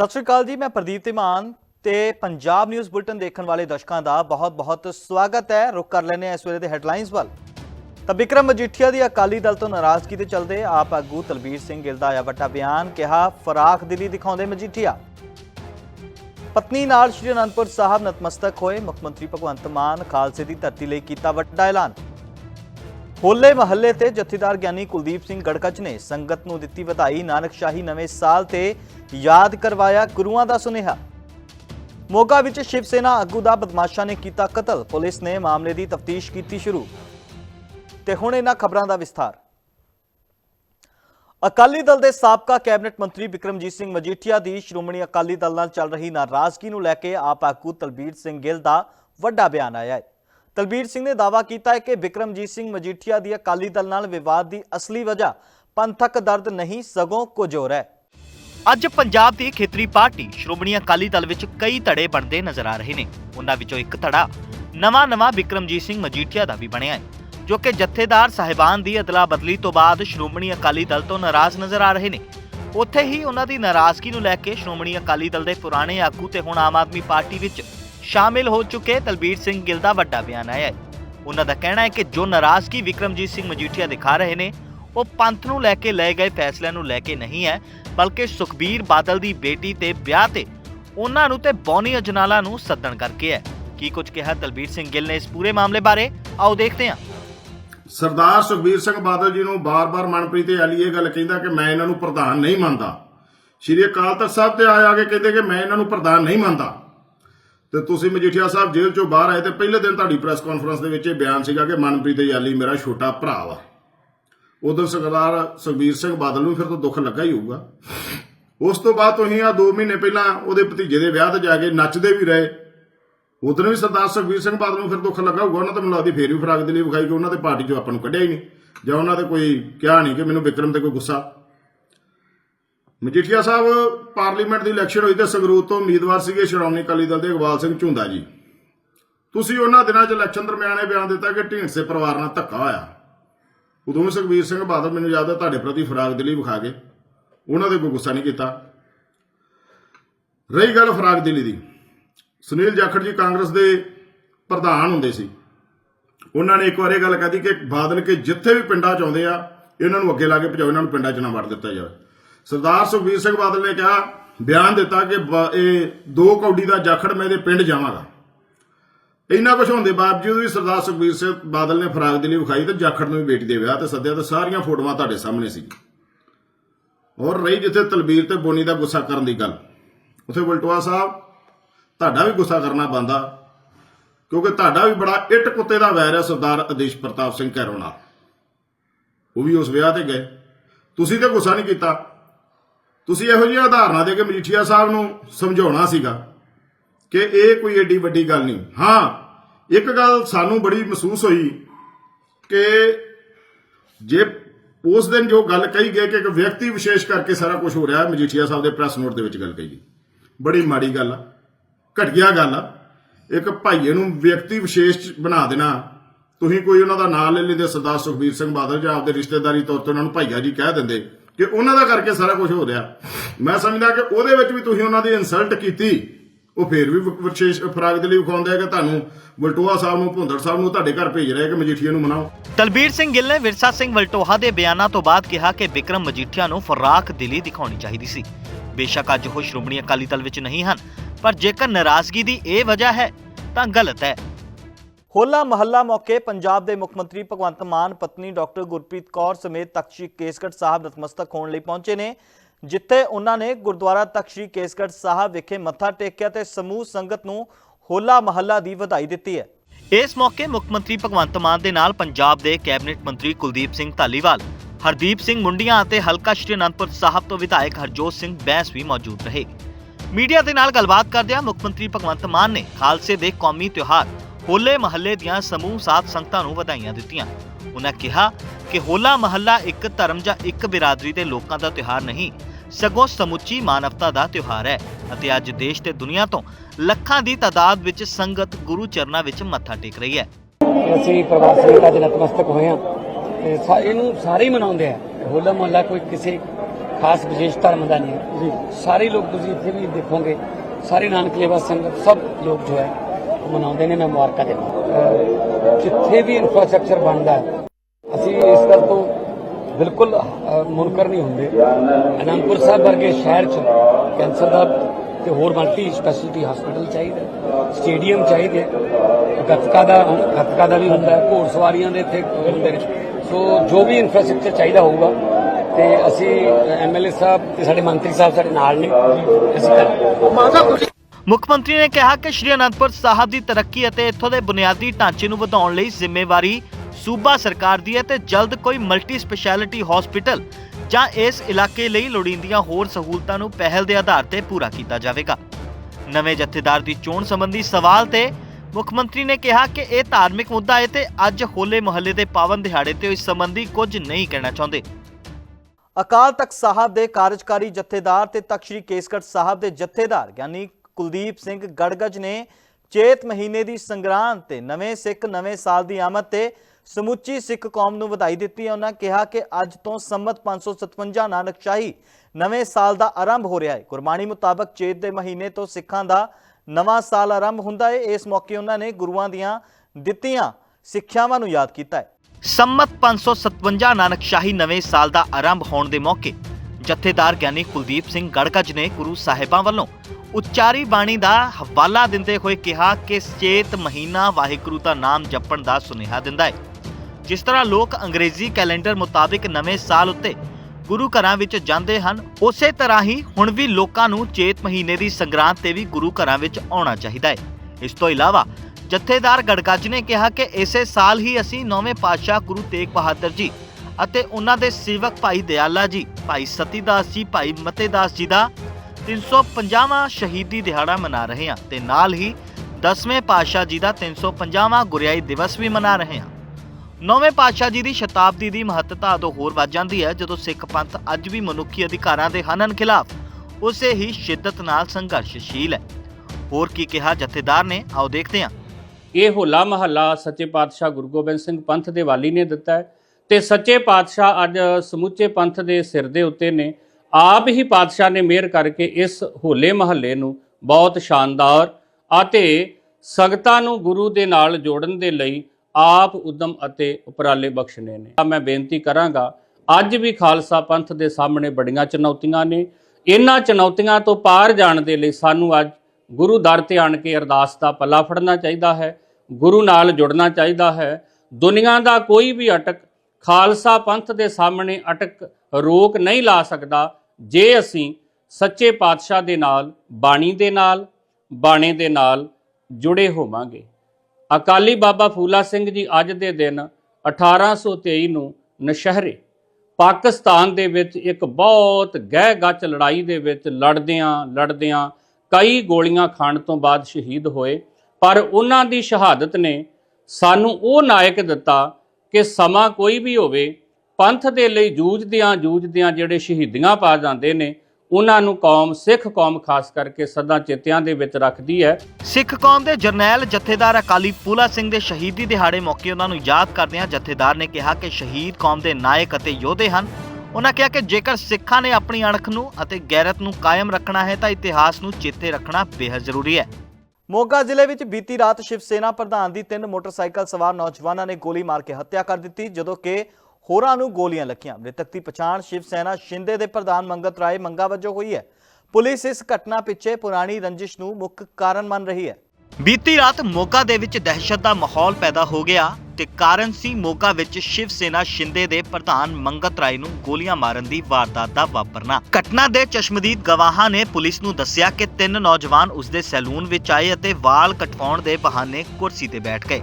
ਸਤਿ ਸ਼੍ਰੀ ਅਕਾਲ ਜੀ, ਮੈਂ ਪ੍ਰਦੀਪ ਤਿਮਾਨ ਤੇ ਪੰਜਾਬ ਨਿਊਜ਼ ਬੁਲਟਨ ਦੇਖਣ ਵਾਲੇ ਦਰਸ਼ਕਾਂ ਦਾ ਬਹੁਤ-ਬਹੁਤ ਸਵਾਗਤ ਹੈ। ਰੁਕ ਕਰ ਲੈਂਦੇ ਹਾਂ ਇਸ ਵੇਲੇ ਦੇ ਹੈਡਲਾਈਨਸ ਵੱਲ। ਤਾਂ ਬਿਕਰਮ ਮਜੀਠੀਆ ਦੀ ਅਕਾਲੀ ਦਲ ਤੋਂ ਨਾਰਾਜ਼ਗੀ ਦੇ ਚਲਦੇ ਆਪ ਆਗੂ ਤਲਬੀਰ ਸਿੰਘ ਗਿੱਲ ਦਾ ਆਇਆ ਵੱਡਾ ਬਿਆਨ, ਕਿਹਾ ਫਰਾਖ ਦਿਲੀ ਦਿਖਾਉਂਦੇ ਮਜੀਠੀਆ। ਪਤਨੀ ਨਾਲ ਸ਼੍ਰੀ ਅਨੰਦਪੁਰ ਸਾਹਿਬ ਨਤਮਸਤਕ ਹੋਏ, ਮੁੱਖ ਮੰਤਰੀ ਭਗਵੰਤ ਮਾਨ ਖਾਲਸੇ ਦੀ ਧਰਤੀ ਲਈ ਕੀਤਾ ਵੱਡਾ ਐਲਾਨ। ਹੋਲੇ ਮਹੱਲੇ ਤੇ ਜਥੇਦਾਰ ਗਿਆਨੀ ਕੁਲਦੀਪ ਸਿੰਘ ਗੜਕਚ ਨੇ ਸੰਗਤ ਨੂੰ ਦਿੱਤੀ ਵਧਾਈ। ਨਾਨਕਸ਼ਾਹੀ ਨਵੇਂ ਸਾਲ ਤੇ ਯਾਦ ਕਰਵਾਇਆ, ਗੁਰੂਆਂ ਦਾ ਸੁਨੇਹਾ। ਮੋਗਾ ਵਿੱਚ ਸ਼ਿਵ ਸੈਨਾ ਆਗੂ ਦਾ ਬਦਮਾਸ਼ਾਂ ਨੇ ਕੀਤਾ ਕਤਲ। ਪੁਲਿਸ ਨੇ ਮਾਮਲੇ ਦੀ ਤਫਤੀਸ਼ ਕੀਤੀ ਸ਼ੁਰੂ। ਤੇ ਹੁਣ ਇਹਨਾਂ ਖਬਰਾਂ ਦਾ ਵਿਸਥਾਰ। ਅਕਾਲੀ ਦਲ ਦੇ ਸਾਬਕਾ ਕੈਬਨਿਟ ਮੰਤਰੀ ਵਿਕਰਮਜੀਤ ਸਿੰਘ ਮਜੀਠੀਆ ਦੀ ਸ਼੍ਰੋਮਣੀ ਅਕਾਲੀ ਦਲ ਨਾਲ ਚੱਲ ਰਹੀ ਨਾਰਾਜ਼ਗੀ ਨੂੰ ਲੈ ਕੇ ਆਪ ਆਗੂ ਤਲਬੀਰ ਸਿੰਘ ਗਿੱਲ ਦਾ ਵੱਡਾ ਬਿਆਨ ਆਇਆ ਹੈ। ਤਲਬੀਰ ਸਿੰਘ ਨੇ ਦਾਅਵਾ ਕੀਤਾ ਹੈ ਕਿ ਵਿਕਰਮਜੀਤ ਸਿੰਘ ਮਜੀਠੀਆ ਦੀ ਅਕਾਲੀ ਦਲ ਨਾਲ ਵਿਵਾਦ ਦੀ ਅਸਲੀ ਵਜ੍ਹਾ ਪੰਥਕ ਦਰਦ ਨਹੀਂ, ਸਗੋਂ ਕੁਝ ਹੋਰ ਹੈ। ਅੱਜ ਪੰਜਾਬ ਦੀ ਖੇਤਰੀ ਪਾਰਟੀ ਸ਼੍ਰੋਮਣੀ ਅਕਾਲੀ ਦਲ ਵਿੱਚ ਕਈ ਧੜੇ ਬਣਦੇ ਨਜ਼ਰ ਆ ਰਹੇ ਨੇ। ਉਹਨਾਂ ਵਿੱਚੋਂ ਇੱਕ ਧੜਾ ਨਵਾਂ-ਨਵਾਂ ਵਿਕਰਮਜੀਤ ਸਿੰਘ ਮਜੀਠੀਆ ਦਾ ਵੀ ਬਣਿਆ ਹੈ, ਜੋ ਕਿ ਜਥੇਦਾਰ ਸਾਹਿਬਾਨ ਦੀ ਅਦਲਾ ਬਦਲੀ ਤੋਂ ਬਾਅਦ ਸ਼੍ਰੋਮਣੀ ਅਕਾਲੀ ਦਲ ਤੋਂ ਨਾਰਾਜ਼ ਨਜ਼ਰ ਆ ਰਹੇ ਨੇ। ਉੱਥੇ ਹੀ ਉਹਨਾਂ ਦੀ ਨਾਰਾਜ਼ਗੀ ਨੂੰ ਲੈ ਕੇ ਸ਼੍ਰੋਮਣੀ ਅਕਾਲੀ ਦਲ ਦੇ ਪੁਰਾਣੇ ਆਗੂ ਤੇ ਹੁਣ ਆਮ ਆਦਮੀ ਪਾਰਟੀ ਵਿੱਚ ਸ਼ਾਮਿਲ ਹੋ ਚੁੱਕੇ ਤਲਬੀਰ ਸਿੰਘ ਗਿੱਲ ਦਾ ਵੱਡਾ ਬਿਆਨ ਆਇਆ ਹੈ। ਉਹਨਾਂ ਦਾ ਕਹਿਣਾ ਹੈ ਕਿ ਜੋ ਨਾਰਾਜ਼ਗੀ ਵਿਕਰਮਜੀਤ ਸਿੰਘ ਮਜੀਠੀਆ ਦਿਖਾ ਰਹੇ ਨੇ, ਉਹ ਪੰਥ ਨੂੰ ਲੈ ਕੇ ਲਏ ਗਏ ਫੈਸਲਿਆਂ ਨੂੰ ਲੈ ਕੇ ਨਹੀਂ ਹੈ, ਬਲਕਿ ਸੁਖਬੀਰ ਬਾਦਲ ਦੀ ਬੇਟੀ ਤੇ ਵਿਆਹ ਤੇ ਉਹਨਾਂ ਨੂੰ ਤੇ ਬੌਨੀ ਅਜਨਾਲਾ ਨੂੰ ਸੱਦਣ ਕਰਕੇ ਹੈ। ਕੀ ਕੁਝ ਕਿਹਾ ਤਲਬੀਰ ਸਿੰਘ ਗਿੱਲ ਨੇ ਇਸ ਪੂਰੇ ਮਾਮਲੇ ਬਾਰੇ? ਆਓ ਦੇਖਦੇ ਹਾਂ। ਸਰਦਾਰ ਸੁਖਬੀਰ ਸਿੰਘ ਬਾਦਲ ਜੀ ਨੂੰ ਬਾਰ-ਬਾਰ ਮਨਪ੍ਰੀਤ ਆਲੀ ਇਹ ਗੱਲ ਕਹਿੰਦਾ ਕਿ ਮੈਂ ਇਹਨਾਂ ਨੂੰ ਪ੍ਰਧਾਨ ਨਹੀਂ ਮੰਨਦਾ। ਸ਼੍ਰੀ ਅਕਾਲ ਤਖਤ ਸਾਹਿਬ ਤੇ ਆ ਆ ਕੇ ਕਹਿੰਦੇ ਕਿ ਮੈਂ ਇਹਨਾਂ ਨੂੰ ਪ੍ਰਧਾਨ ਨਹੀਂ ਮੰਨਦਾ। ਤੇ ਤੁਸੀਂ ਮਜੀਠੀਆ ਸਾਹਿਬ ਜੇਲ੍ਹ ਚੋਂ ਬਾਹਰ ਆਏ ਤੇ ਪਹਿਲੇ ਦਿਨ ਤੁਹਾਡੀ ਪ੍ਰੈਸ ਕਾਨਫਰੰਸ ਦੇ ਵਿੱਚ ਇਹ ਬਿਆਨ ਸੀਗਾ ਕਿ ਮਨਪ੍ਰੀਤ ਆਲੀ ਮੇਰਾ ਛੋਟਾ ਭਰਾ ਵਾ। ਉਦੋਂ ਸਰਦਾਰ ਸੁਖਬੀਰ ਸਿੰਘ ਬਾਦਲ ਨੂੰ ਫਿਰ ਤੋਂ ਦੁੱਖ ਲੱਗਾ ਹੀ ਹੋਊਗਾ। ਉਸ ਤੋਂ ਬਾਅਦ ਤੁਸੀਂ ਆ 2 ਮਹੀਨੇ ਪਹਿਲਾਂ ਉਹਦੇ ਭਤੀਜੇ ਦੇ ਵਿਆਹ ਤੇ ਜਾ ਕੇ ਨੱਚਦੇ ਵੀ ਰਹੇ। ਉਦੋਂ ਵੀ ਸਰਦਾਰ ਸੁਖਬੀਰ ਸਿੰਘ ਬਾਦਲ ਨੂੰ ਫਿਰ ਦੁੱਖ ਲੱਗਾ ਹੋਊਗਾ, ਉਹਨਾਂ ਤੇ ਮੈਨੂੰ ਲੱਗਦੀ ਫੇਰ ਵੀ ਫਰਾਕ ਦੇ ਲਈ ਵਿਖਾਈ ਕਿ ਉਹਨਾਂ ਦੇ ਪਾਰਟੀ ਚੋਂ ਆਪਾਂ ਨੂੰ ਕੱਢਿਆ ਹੀ ਨਹੀਂ। ਜਾਂ ਉਹਨਾਂ ਦੇ ਕੋਈ ਕਿਹਾ ਨਹੀਂ ਕਿ ਮੈਨੂੰ ਵਿਕਰਮ ਤੇ ਕੋਈ ਗੁੱਸਾ। ਮਜੀਠੀਆ ਸਾਹਿਬ, ਪਾਰਲੀਮੈਂਟ ਦੀ ਇਲੈਕਸ਼ਨ ਹੋਈ ਤੇ ਸੰਗਰੂਰ ਤੋਂ ਉਮੀਦਵਾਰ ਸੀਗੇ ਸ਼੍ਰੋਮਣੀ ਅਕਾਲੀ ਦਲ ਦੇ ਇਕਬਾਲ ਸਿੰਘ ਝੁੰਦਾ ਜੀ। ਤੁਸੀਂ ਉਹਨਾਂ ਦਿਨਾਂ 'ਚ ਇਲੈਕਸ਼ਨ ਦਰਮਿਆਨ ਇਹ ਬਿਆਨ ਦਿੱਤਾ ਕਿ ਢੀਂਡਸੇ ਪਰਿਵਾਰ ਨਾਲ ਧੱਕਾ ਹੋਇਆ। ਉਦੋਂ ਵੀ ਸੁਖਬੀਰ ਸਿੰਘ ਬਾਦਲ ਮੈਨੂੰ ਯਾਦ ਹੈ ਤੁਹਾਡੇ ਪ੍ਰਤੀ ਫਰਾਗ ਦਿਲੀ ਵਿਖਾ ਕੇ। ਉਹਨਾਂ ਦੇ ਕੋਈ ਗੁੱਸਾ ਨਹੀਂ ਕੀਤਾ। ਰਹੀ ਗੱਲ ਫਰਾਗ ਦਿਲੀ ਦੀ। ਸੁਨੀਲ ਜਾਖੜ ਜੀ ਕਾਂਗਰਸ ਦੇ ਪ੍ਰਧਾਨ ਹੁੰਦੇ ਸੀ। ਉਹਨਾਂ ਨੇ ਇੱਕ ਵਾਰ ਇਹ ਗੱਲ ਕਹੀ ਕਿ ਬਾਦਲ ਕੇ ਜਿੱਥੇ ਵੀ ਪਿੰਡਾਂ ਚ ਆਉਂਦੇ ਆ, ਇਹਨਾਂ ਨੂੰ ਅੱਗੇ ਲਾ ਕੇ ਭਜਾਓ, ਇਹਨਾਂ ਨੂੰ ਪਿੰਡਾਂ ਚ ਨਾ ਵੜ ਦਿੱਤਾ ਜਾਵੇ। ਸਰਦਾਰ ਸੁਖਬੀਰ ਸਿੰਘ ਬਾਦਲ ਨੇ ਕਿਹਾ, ਬਿਆਨ ਦਿੱਤਾ ਕਿ ਬ- ਇਹ ਦੋ ਕੌਡੀ ਦਾ ਜਾਖੜ ਮੈਂ ਇਹਦੇ ਪਿੰਡ ਜਾਵਾਂਗਾ। ਇੰਨਾ ਕੁਝ ਹੋਣ ਦੇ ਬਾਵਜੂਦ ਵੀ ਸਰਦਾਰ ਸੁਖਬੀਰ ਸਿੰਘ ਬਾਦਲ ਨੇ ਫਰਾਗ ਦੇ ਵਿਖਾਈ ਤੇ ਜਾਖੜ ਨੂੰ ਵੀ ਬੇਟੀ ਦੇ ਵਿਆਹ ਤੇ ਸੱਦਿਆ ਤੇ ਸਾਰੀਆਂ ਫੋਟੋਆਂ ਤੁਹਾਡੇ ਸਾਹਮਣੇ ਸੀ। ਔਰ ਰਹੀ ਜਿੱਥੇ ਤਲਬੀਰ ਤੇ ਬੋਨੀ ਦਾ ਗੁੱਸਾ ਕਰਨ ਦੀ ਗੱਲ। ਉਥੇ ਬਲਟੋਆ ਸਾਹਿਬ, ਤੁਹਾਡਾ ਵੀ ਗੁੱਸਾ ਕਰਨਾ ਬੰਦਾ, ਕਿਉਂਕਿ ਤੁਹਾਡਾ ਵੀ ਬੜਾ ਇੱਟ ਕੁੱਤੇ ਦਾ ਵੈਰ ਹੈ ਸਰਦਾਰ ਆਦੇਸ਼ ਪ੍ਰਤਾਪ ਸਿੰਘ ਕੈਰੋਂ ਨਾਲ ਉਹ ਵੀ ਉਸ ਵਿਆਹ ਤੇ ਗਏ। ਤੁਸੀਂ ਤਾਂ ਗੁੱਸਾ ਨਹੀਂ ਕੀਤਾ। ਤੁਸੀਂ ਇਹੋ ਜਿਹੀਆਂ ਉਦਾਹਰਨਾਂ ਦੇ ਕੇ ਮਜੀਠੀਆ ਸਾਹਿਬ ਨੂੰ ਸਮਝਾਉਣਾ ਸੀਗਾ ਕਿ ਇਹ ਕੋਈ ਏਡੀ ਵੱਡੀ ਗੱਲ ਨਹੀਂ। ਹਾਂ, ਇੱਕ ਗੱਲ ਸਾਨੂੰ ਬੜੀ ਮਹਿਸੂਸ ਹੋਈ ਕਿ ਜੇ ਉਸ ਦਿਨ ਜੋ ਗੱਲ ਕਹੀ ਗਈ ਕਿ ਇੱਕ ਵਿਅਕਤੀ ਵਿਸ਼ੇਸ਼ ਕਰਕੇ ਸਾਰਾ ਕੁਝ ਹੋ ਰਿਹਾ, ਮਜੀਠੀਆ ਸਾਹਿਬ ਦੇ ਪ੍ਰੈਸ ਨੋਟ ਦੇ ਵਿੱਚ ਗੱਲ ਕਹੀ ਗਈ। ਬੜੀ ਮਾੜੀ ਗੱਲ ਆ, ਘਟੀਆ ਗੱਲ ਆ। ਇੱਕ ਭਾਈਏ ਨੂੰ ਵਿਅਕਤੀ ਵਿਸ਼ੇਸ਼ ਬਣਾ ਦੇਣਾ, ਤੁਸੀਂ ਕੋਈ ਉਹਨਾਂ ਦਾ ਨਾਮ ਲੈ ਲੈਂਦੇ ਸਰਦਾਰ ਸੁਖਬੀਰ ਸਿੰਘ ਬਾਦਲ ਜਾਂ ਆਪਦੇ ਰਿਸ਼ਤੇਦਾਰੀ ਤੌਰ ਤੇ ਉਹਨਾਂ ਨੂੰ ਭਾਈਆ ਜੀ ਕਹਿ ਦਿੰਦੇ ਕਿ ਉਹਨਾਂ ਦਾ ਕਰਕੇ ਸਾਰਾ ਕੁਝ ਹੋ ਰਿਹਾ। ਮੈਂ ਸਮਝਦਾ ਕਿ ਉਹਦੇ ਵਿੱਚ ਵੀ ਤੁਸੀਂ ਉਹਨਾਂ ਦੀ ਇਨਸਲਟ ਕੀਤੀ, ਉਹ ਫੇਰ ਵੀ ਵਿਸ਼ੇਸ਼ ਫਰਾਗ ਦੇ ਲਈ ਵਿਖਾਉਂਦੇ ਆ ਕਿ ਤੁਹਾਨੂੰ ਬਲਟੋਆ ਸਾਹਿਬ ਨੂੰ, ਭੁੰਦੜ ਸਾਹਿਬ ਨੂੰ ਤੁਹਾਡੇ ਘਰ ਭੇਜ ਰਿਹਾ ਕਿ ਮਜੀਠੀਆ ਨੂੰ ਮਨਾਓ। ਤਲਬੀਰ ਸਿੰਘ ਗਿੱਲ ਨੇ ਵਿਰਸਾ ਸਿੰਘ ਵਲਟੋਹਾ ਦੇ ਬਿਆਨਾਂ ਤੋਂ ਬਾਅਦ ਕਿਹਾ ਕਿ ਵਿਕਰਮ ਮਜੀਠੀਆ ਨੂੰ ਫਰਾਕ ਦਿਲੀ ਦਿਖਾਉਣੀ ਚਾਹੀਦੀ ਸੀ। ਬੇਸ਼ੱਕ ਅੱਜ ਉਹ ਸ਼੍ਰੋਮਣੀ ਅਕਾਲੀ ਦਲ ਵਿੱਚ ਨਹੀਂ ਹਨ, ਪਰ ਜੇਕਰ ਨਾਰਾਜ਼ਗੀ ਦੀ ਇਹ ਵਜ੍ਹਾ ਹੈ, ਤਾਂ ਗਲਤ ਹੈ। ਹੋਲਾ ਮਹੱਲਾ ਮੌਕੇ ਪੰਜਾਬ ਦੇ ਮੁੱਖ ਮੰਤਰੀ ਭਗਵੰਤ ਮਾਨ, ਪਤਨੀ ਡਾਕਟਰ ਗੁਰਪ੍ਰੀਤ ਕੌਰ ਸਮੇਤ ਤਖਤ ਸ੍ਰੀ ਕੇਸਗੜ੍ਹ ਸਾਹਿਬ ਨਤਮਸਤਕ ਹੋਣ ਲਈ ਪਹੁੰਚੇ ਨੇ, ਜਿੱਥੇ ਉਹਨਾਂ ਨੇ ਗੁਰਦੁਆਰਾ ਤਖਤ ਸ੍ਰੀ ਕੇਸਗੜ੍ਹ ਸਾਹਿਬ ਵਿਖੇ ਮੱਥਾ ਟੇਕਿਆ ਤੇ ਸਮੂਹ ਸੰਗਤ ਨੂੰ ਹੋਲਾ ਮਹੱਲਾ ਦੀ ਵਧਾਈ ਦਿੱਤੀ ਹੈ। ਇਸ ਮੌਕੇ ਮੁੱਖ ਮੰਤਰੀ ਭਗਵੰਤ ਮਾਨ ਦੇ ਨਾਲ ਪੰਜਾਬ ਦੇ ਕੈਬਨਿਟ ਮੰਤਰੀ ਕੁਲਦੀਪ ਸਿੰਘ ਧਾਲੀਵਾਲ, ਹਰਦੀਪ ਸਿੰਘ ਮੁੰਡੀਆਂ ਅਤੇ ਹਲਕਾ ਸ਼੍ਰੀ ਅਨੰਦਪੁਰ ਸਾਹਿਬ ਤੋਂ ਵਿਧਾਇਕ ਹਰਜੋਤ ਸਿੰਘ ਬੈਂਸ ਵੀ ਮੌਜੂਦ ਰਹੇ। ਮੀਡੀਆ ਦੇ ਨਾਲ ਗੱਲਬਾਤ ਕਰਦਿਆਂ ਮੁੱਖ ਮੰਤਰੀ ਭਗਵੰਤ ਮਾਨ ਨੇ ਖਾਲਸੇ ਦੇ ਕੌਮੀ ਤਿਉਹਾਰ ਹੋਲੇ ਮਹੱਲੇ ਦੀਆਂ ਸਮੂਹ ਸਾਧ ਸੰਗਤਾਂ ਨੂੰ ਵਧਾਈਆਂ ਦਿੱਤੀਆਂ। ਉਹਨਾਂ ਕਿਹਾ ਕਿ ਹੋਲਾ ਮਹੱਲਾ ਇੱਕ ਧਰਮ ਜਾਂ ਇੱਕ ਬਿਰਾਦਰੀ ਦੇ ਲੋਕਾਂ ਦਾ ਤਿਉਹਾਰ ਨਹੀਂ ਸਗੋਂ ਸਮੁੱਚੀ ਮਾਨਵਤਾ ਦਾ ਤਿਉਹਾਰ ਹੈ ਅਤੇ ਅੱਜ ਦੇਸ਼ ਤੇ ਦੁਨੀਆ ਤੋਂ ਲੱਖਾਂ ਦੀ ਤਾਦਾਦ ਵਿੱਚ ਸੰਗਤ ਗੁਰੂ ਚਰਨਾਂ ਵਿੱਚ ਮੱਥਾ ਟੇਕ ਰਹੀ ਹੈ। ਅਸੀਂ ਪਰਿਵਾਰ ਸਮੇਤ ਅੱਜ ਨਤਮਸਤਕ ਹੋਏ ਹਾਂ ਤੇ ਇਹਨੂੰ ਸਾਰੇ ਹੀ ਮਨਾਉਂਦੇ ਆ। ਹੋਲਾ ਮਹੱਲਾ ਕੋਈ ਕਿਸੇ ਖਾਸ ਵਿਸ਼ੇਸ਼ ਧਰਮ ਦਾ ਨਹੀਂ ਹੈ। ਜੀ। ਸਾਰੇ ਲੋਕ ਤੁਸੀਂ ਇੱਥੇ ਵੀ ਦੇਖੋਗੇ ਸਾਰੇ ਨਾਨਕ ਲੇਵਾ ਸੰਗਤ ਸਭ ਲੋਕ ਜੋ ਹੈ ਮਨਾਉਂਦੇ ਨੇ, ਮੈਂ ਮੁਬਾਰਕਾਂ ਦਿੰਦਾ। ਜਿੱਥੇ ਵੀ ਇਨਫਰਾਸਟ੍ਰਕਚਰ ਬਣਦਾ ਅਸੀਂ ਇਸ ਗੱਲ ਤੋਂ ਬਿਲਕੁਲ ਮੁਨਕਰ ਨਹੀਂ ਹੁੰਦੇ। ਅਨੰਦਪੁਰ ਸਾਹਿਬ ਵਰਗੇ ਸ਼ਹਿਰ 'ਚ ਕੈਂਸਰ ਦਾ ਤੇ ਹੋਰ ਮਲਟੀ ਸਪੈਸ਼ਲਿਟੀ ਹਸਪੀਟਲ ਚਾਹੀਦਾ ਸਟੇਡੀਅਮ ਚਾਹੀਦੇ, ਗੱਤਕਾ ਦਾ ਗੱਤਕਾ ਦਾ ਵੀ ਹੁੰਦਾ ਹੈ, ਘੋੜ ਸਵਾਰੀਆਂ ਦੇ ਇੱਥੇ ਹੁੰਦੇ ਨੇ। ਸੋ, ਜੋ ਵੀ ਇਨਫਰਾਸਟ੍ਰਕਚਰ ਚਾਹੀਦਾ ਹੋਊਗਾ, ਤੇ ਅਸੀਂ ਐਮਐਲਏ ਸਾਹਿਬ ਤੇ ਸਾਡੇ ਮੰਤਰੀ ਸਾਹਿਬ ਸਾਡੇ ਨਾਲ ਨੇ। ਅਸੀਂ ਕਰਾਂਗੇ ਮੁੱਖ ਮੰਤਰੀ ਨੇ ਕਿਹਾ ਕਿ ਸ਼੍ਰੀ ਅਨੰਦਪੁਰ ਸਾਹਿਬ ਦੀ ਤਰੱਕੀ ਅਤੇ ਇੱਥੋਂ ਦੇ ਬੁਨਿਆਦੀ ਢਾਂਚੇ ਨੂੰ ਵਧਾਉਣ ਲਈ ਜ਼ਿੰਮੇਵਾਰੀ ਸੂਬਾ ਸਰਕਾਰ ਦੀ ਹੈ ਤੇ ਜਲਦ ਕੋਈ ਮਲਟੀ ਸਪੈਸ਼ਲਿਟੀ ਹਸਪੀਟਲ ਜਾਂ ਇਸ ਇਲਾਕੇ ਲਈ ਲੋੜੀਂਦੀਆਂ ਹੋਰ ਸਹੂਲਤਾਂ ਨੂੰ ਪਹਿਲ ਦੇ ਆਧਾਰ ਤੇ ਪੂਰਾ ਕੀਤਾ ਜਾਵੇਗਾ। ਨਵੇਂ ਜਥੇਦਾਰ ਦੀ ਚੋਣ ਸੰਬੰਧੀ ਸਵਾਲ ਤੇ ਮੁੱਖ ਮੰਤਰੀ ਨੇ ਕਿਹਾ ਕਿ ਇਹ ਧਾਰਮਿਕ ਮੁੱਦਾ ਹੈ ਤੇ ਅੱਜ ਹੋਲੇ ਮਹੱਲੇ ਦੇ ਪਾਵਨ ਦਿਹਾੜੇ ਤੇ ਇਸ ਸੰਬੰਧੀ ਕੁਝ ਨਹੀਂ ਕਹਿਣਾ ਚਾਹੁੰਦੇ। ਅਕਾਲ ਤਖਤ ਸਾਹਿਬ ਦੇ ਕਾਰਜਕਾਰੀ ਜਥੇਦਾਰ ਤੇ ਤਖਤ ਸ੍ਰੀ ਕੇਸਗੜ੍ਹ ਸਾਹਿਬ ਦੇ ਜਥੇਦਾਰ ਗਿਆਨੀ ਕੁਲਦੀਪ ਸਿੰਘ ਗੜਗਜ ਨੇ ਚੇਤ ਮਹੀਨੇ ਦੀ ਸੰਗਰਾਂਦ ਤੇ ਨਵੇਂ ਸਿੱਖ, ਨਵੇਂ ਸਾਲ ਦੀ ਆਮਦ ਤੇ ਸਮੁੱਚੀ ਸਿੱਖ ਕੌਮ ਨੂੰ ਵਧਾਈ ਦਿੱਤੀ ਹੈ। ਉਹਨਾਂ ਕਿਹਾ ਕਿ ਅੱਜ ਤੋਂ ਸੰਮਤ 557 ਨਾਨਕਸ਼ਾਹੀ ਨਵੇਂ ਸਾਲ ਦਾ ਆਰੰਭ ਹੋ ਰਿਹਾ ਹੈ। ਗੁਰਬਾਣੀ ਮੁਤਾਬਕ ਚੇਤ ਦੇ ਮਹੀਨੇ ਤੋਂ ਸਿੱਖਾਂ ਦਾ ਨਵਾਂ ਸਾਲ ਆਰੰਭ ਹੁੰਦਾ ਹੈ। ਇਸ ਮੌਕੇ ਉਹਨਾਂ ਨੇ ਗੁਰੂਆਂ ਦੀਆਂ ਦਿੱਤੀਆਂ ਸਿੱਖਿਆਵਾਂ ਨੂੰ ਯਾਦ ਕੀਤਾ ਹੈ। ਸੰਮਤ 557 ਨਾਨਕਸ਼ਾਹੀ ਨਵੇਂ ਸਾਲ ਦਾ ਆਰੰਭ ਹੋਣ ਦੇ ਮੌਕੇ ਜਥੇਦਾਰ ਗਿਆਨੀ ਕੁਲਦੀਪ ਸਿੰਘ ਗੜਗੜ ਨੇ ਗੁਰੂ ਸਾਹਿਬਾਂ ਵੱਲੋਂ ਉਚਾਰੀ ਬਾਣੀ ਦਾ ਹਵਾਲਾ ਦਿੰਦੇ ਹੋਏ ਕਿਹਾ ਕਿ ਚੇਤ ਮਹੀਨਾ ਵਾਹਿਗੁਰੂ ਦਾ ਨਾਮ ਜਪਣ ਦਾ ਸੁਨੇਹਾ ਦਿੰਦਾ ਹੈ। ਜਿਸ ਤਰ੍ਹਾਂ ਲੋਕ ਅੰਗਰੇਜ਼ੀ ਕੈਲੰਡਰ ਮੁਤਾਬਿਕ ਨਵੇਂ ਸਾਲ ਉੱਤੇ ਗੁਰੂ ਘਰਾਂ ਵਿੱਚ ਜਾਂਦੇ ਹਨ, ਉਸੇ ਤਰ੍ਹਾਂ ਹੀ ਹੁਣ ਵੀ ਲੋਕਾਂ ਨੂੰ ਚੇਤ ਮਹੀਨੇ ਦੀ ਸੰਗਰਾਂਦ ਤੇ ਵੀ ਗੁਰੂ ਘਰਾਂ ਵਿੱਚ ਆਉਣਾ ਚਾਹੀਦਾ ਹੈ। ਇਸ ਤੋਂ ਇਲਾਵਾ ਜਥੇਦਾਰ ਗੜਗੱਜ ਨੇ ਕਿਹਾ ਕਿ ਇਸੇ ਸਾਲ ਹੀ ਅਸੀਂ ਨੌਵੇਂ ਪਾਤਸ਼ਾਹ ਗੁਰੂ ਤੇਗ ਬਹਾਦਰ ਜੀ ਅਤੇ ਉਹਨਾਂ ਦੇ ਸੇਵਕ ਭਾਈ ਦਿਆਲਾ ਜੀ, ਭਾਈ ਸਤੀਦਾਸ ਜੀ, ਭਾਈ ਮਤੇਦਾਸ ਜੀ ਦਾ 350ਵਾਂ ਸ਼ਹੀਦੀ ਦਿਹਾੜਾ ਮਨਾ ਰਹੇ ਹਾਂ ਤੇ ਨਾਲ ਹੀ 10ਵੇਂ ਪਾਤਸ਼ਾਹ ਜੀ ਦਾ 350ਵਾਂ ਗੁਰਿਆਈ ਦਿਵਸ ਵੀ ਮਨਾ ਰਹੇ ਹਾਂ। ਨੌਵੇਂ ਪਾਤਸ਼ਾਹ ਜੀ ਦੀ ਸ਼ਤਾਬਦੀ ਦੀ ਮਹੱਤਤਾ ਉਦੋਂ ਹੋਰ ਵੱਧ ਜਾਂਦੀ ਹੈ ਜਦੋਂ ਸਿੱਖ ਪੰਥ ਅੱਜ ਵੀ ਮਨੁੱਖੀ ਅਧਿਕਾਰਾਂ ਦੇ ਹਨਨ ਖਿਲਾਫ ਉਸੇ ਹੀ ਸ਼ਿੱਦਤ ਨਾਲ ਸੰਘਰਸ਼ਸ਼ੀਲ ਹੈ। ਹੋਰ ਕੀ ਕਿਹਾ ਜਥੇਦਾਰ ਨੇ? ਆਓ ਦੇਖਦੇ ਹਾਂ। ਇਹ ਹੋਲਾ ਮਹੱਲਾ ਸੱਚੇ ਪਾਤਸ਼ਾਹ ਗੁਰੂ ਗੋਬਿੰਦ ਸਿੰਘ ਪੰਥ ਦੇ ਵਾਲੀ ਨੇ ਦਿੱਤਾ ਹੈ ਤੇ ਸੱਚੇ ਪਾਤਸ਼ਾਹ ਅੱਜ ਸਮੁੱਚੇ ਪੰਥ ਦੇ ਸਿਰ ਦੇ ਉੱਤੇ ਨੇ। ਆਪ ਹੀ ਪਾਤਸ਼ਾਹ ਨੇ ਮਿਹਰ ਕਰਕੇ ਇਸ ਹੋਲੇ ਮਹੱਲੇ ਨੂੰ ਬਹੁਤ ਸ਼ਾਨਦਾਰ ਅਤੇ ਸੰਗਤਾਂ ਨੂੰ ਗੁਰੂ ਦੇ ਨਾਲ ਜੋੜਨ ਦੇ ਲਈ ਆਪ ਉਦਮ ਅਤੇ ਉਪਰਾਲੇ ਬਖਸ਼ਨੇ ਨੇ। ਤਾਂ ਮੈਂ ਬੇਨਤੀ ਕਰਾਂਗਾ, ਅੱਜ ਵੀ ਖਾਲਸਾ ਪੰਥ ਦੇ ਸਾਹਮਣੇ ਬੜੀਆਂ ਚੁਣੌਤੀਆਂ ਨੇ। ਇਹਨਾਂ ਚੁਣੌਤੀਆਂ ਤੋਂ ਪਾਰ ਜਾਣ ਦੇ ਲਈ ਸਾਨੂੰ ਅੱਜ ਗੁਰੂ ਦਰ ਤੇ ਆਣ ਕੇ ਅਰਦਾਸ ਦਾ ਪੱਲਾ ਫੜਨਾ ਚਾਹੀਦਾ ਹੈ, ਗੁਰੂ ਨਾਲ ਜੁੜਨਾ ਚਾਹੀਦਾ ਹੈ। ਦੁਨੀਆ ਦਾ ਕੋਈ ਵੀ ਅਟਕ, ਖਾਲਸਾ ਪੰਥ ਦੇ ਸਾਹਮਣੇ ਅਟਕ, ਰੋਕ ਨਹੀਂ ਲਾ ਸਕਦਾ। ਜੇ ਅਸੀਂ ਸੱਚੇ ਪਾਤਸ਼ਾਹ ਦੇ ਨਾਲ, ਬਾਣੀ ਦੇ ਨਾਲ, ਬਾਣੇ ਦੇ ਨਾਲ ਜੁੜੇ ਹੋਵਾਂਗੇ। ਅਕਾਲੀ ਬਾਬਾ ਫੂਲਾ ਸਿੰਘ ਜੀ ਅੱਜ ਦੇ ਦਿਨ 1823 ਨੂੰ ਨਸ਼ਹਿਰੇ, ਪਾਕਿਸਤਾਨ ਦੇ ਵਿੱਚ ਇੱਕ ਬਹੁਤ ਗਹਿ ਗੱਚ ਲੜਾਈ ਦੇ ਵਿੱਚ ਲੜਦਿਆਂ ਲੜਦਿਆਂ ਕਈ ਗੋਲੀਆਂ ਖਾਣ ਤੋਂ ਬਾਅਦ ਸ਼ਹੀਦ ਹੋਏ। ਪਰ ਉਹਨਾਂ ਦੀ ਸ਼ਹਾਦਤ ਨੇ ਸਾਨੂੰ ਉਹ ਨਾਇਕ ਦਿੱਤਾ ਕਿ ਸਮਾਂ ਕੋਈ ਵੀ ਹੋਵੇ ਪੰਥ ਦੇ ਲਈ ਜੂਝਦਿਆਂ ਜੂਝਦਿਆਂ ਜਿਹੜੇ ਸ਼ਹੀਦੀਆਂ ਪਾ ਜਾਂਦੇ ਨੇ ਉਹਨਾਂ ਨੂੰ ਕੌਮ ਸਿੱਖ ਕੌਮ ਖਾਸ ਕਰਕੇ ਸਦਾ ਚੇਤਿਆਂ ਦੇ ਵਿੱਚ ਰੱਖਦੀ ਹੈ। ਸਿੱਖ ਕੌਮ ਦੇ ਜਰਨੈਲ ਜਥੇਦਾਰ ਅਕਾਲੀ ਫੂਲਾ ਸਿੰਘ ਦੇ ਸ਼ਹੀਦੀ ਦਿਹਾੜੇ ਮੌਕੇ ਉਹਨਾਂ ਨੂੰ ਯਾਦ ਕਰਦਿਆਂ ਜਥੇਦਾਰ ਨੇ ਕਿਹਾ ਕਿ ਸ਼ਹੀਦ ਕੌਮ ਦੇ ਨਾਇਕ ਅਤੇ ਯੋਧੇ ਹਨ। ਉਹਨਾਂ ਕਿਹਾ ਕਿ ਜੇਕਰ ਸਿੱਖਾਂ ਨੇ ਆਪਣੀ ਅਣਖ ਨੂੰ ਅਤੇ ਗੈਰਤ ਨੂੰ ਕਾਇਮ ਰੱਖਣਾ ਹੈ ਤਾਂ ਇਤਿਹਾਸ ਨੂੰ ਚੇਤੇ ਰੱਖਣਾ ਬੇहद ਜ਼ਰੂਰੀ ਹੈ। ਮੋਗਾ ਜ਼ਿਲ੍ਹੇ ਵਿੱਚ ਬੀਤੀ ਰਾਤ ਸ਼ਿਵ ਸੈਨਾ ਪ੍ਰਧਾਨ ਦੀ ਤਿੰਨ ਮੋਟਰਸਾਈਕਲ ਸਵਾਰ ਨੌਜਵਾਨਾਂ ਨੇ ਗੋਲੀ ਮਾਰ ਕੇ ਹੱਤਿਆ ਕਰ ਦਿੱਤੀ ਜਦੋਂ ਕਿ ਹੋਰਾਂ ਨੂੰ ਗੋਲੀਆਂ ਲੱਗੀਆਂ। ਮ੍ਰਿਤਕ ਦੀ ਪਛਾਣ ਸ਼ਿਵ ਸੈਨਾ, ਸ਼ਿੰਦੇ ਦੇ ਪ੍ਰਧਾਨ ਮੰਗਤ ਰਾਏ ਮੰਗਾ ਵਜੋਂ ਹੋਈ ਹੈ। ਪੁਲਿਸ ਇਸ ਘਟਨਾ ਪਿੱਛੇ ਪੁਰਾਣੀ ਰੰਜਿਸ਼ ਨੂੰ ਮੁੱਖ ਕਾਰਨ ਮੰਨ ਰਹੀ ਹੈ। ਬੀਤੀ ਰਾਤ ਮੋਗਾ ਦੇ ਵਿੱਚ ਦਹਿਸ਼ਤ ਦਾ ਮਾਹੌਲ ਪੈਦਾ ਹੋ ਗਿਆ ਤੇ ਕਾਰਨ ਸੀ ਮੋਗਾ ਵਿੱਚ ਸ਼ਿਵ ਸੈਨਾ, ਸ਼ਿੰਦੇ ਦੇ ਪ੍ਰਧਾਨ ਮੰਗਤ ਰਾਏ ਨੂੰ ਗੋਲੀਆਂ ਮਾਰਨ ਦੀ ਵਾਰਦਾਤ ਦਾ ਵਾਪਰਨਾ। ਘਟਨਾ ਦੇ ਚਸ਼ਮਦੀਦ ਗਵਾਹਾਂ ਨੇ ਪੁਲਿਸ ਨੂੰ ਦੱਸਿਆ ਕਿ ਤਿੰਨ ਨੌਜਵਾਨ ਉਸਦੇ ਸੈਲੂਨ ਵਿੱਚ ਆਏ ਅਤੇ ਵਾਲ ਕਟਵਾਉਣ ਦੇ ਬਹਾਨੇ ਕੁਰਸੀ ਤੇ ਬੈਠ ਗਏ।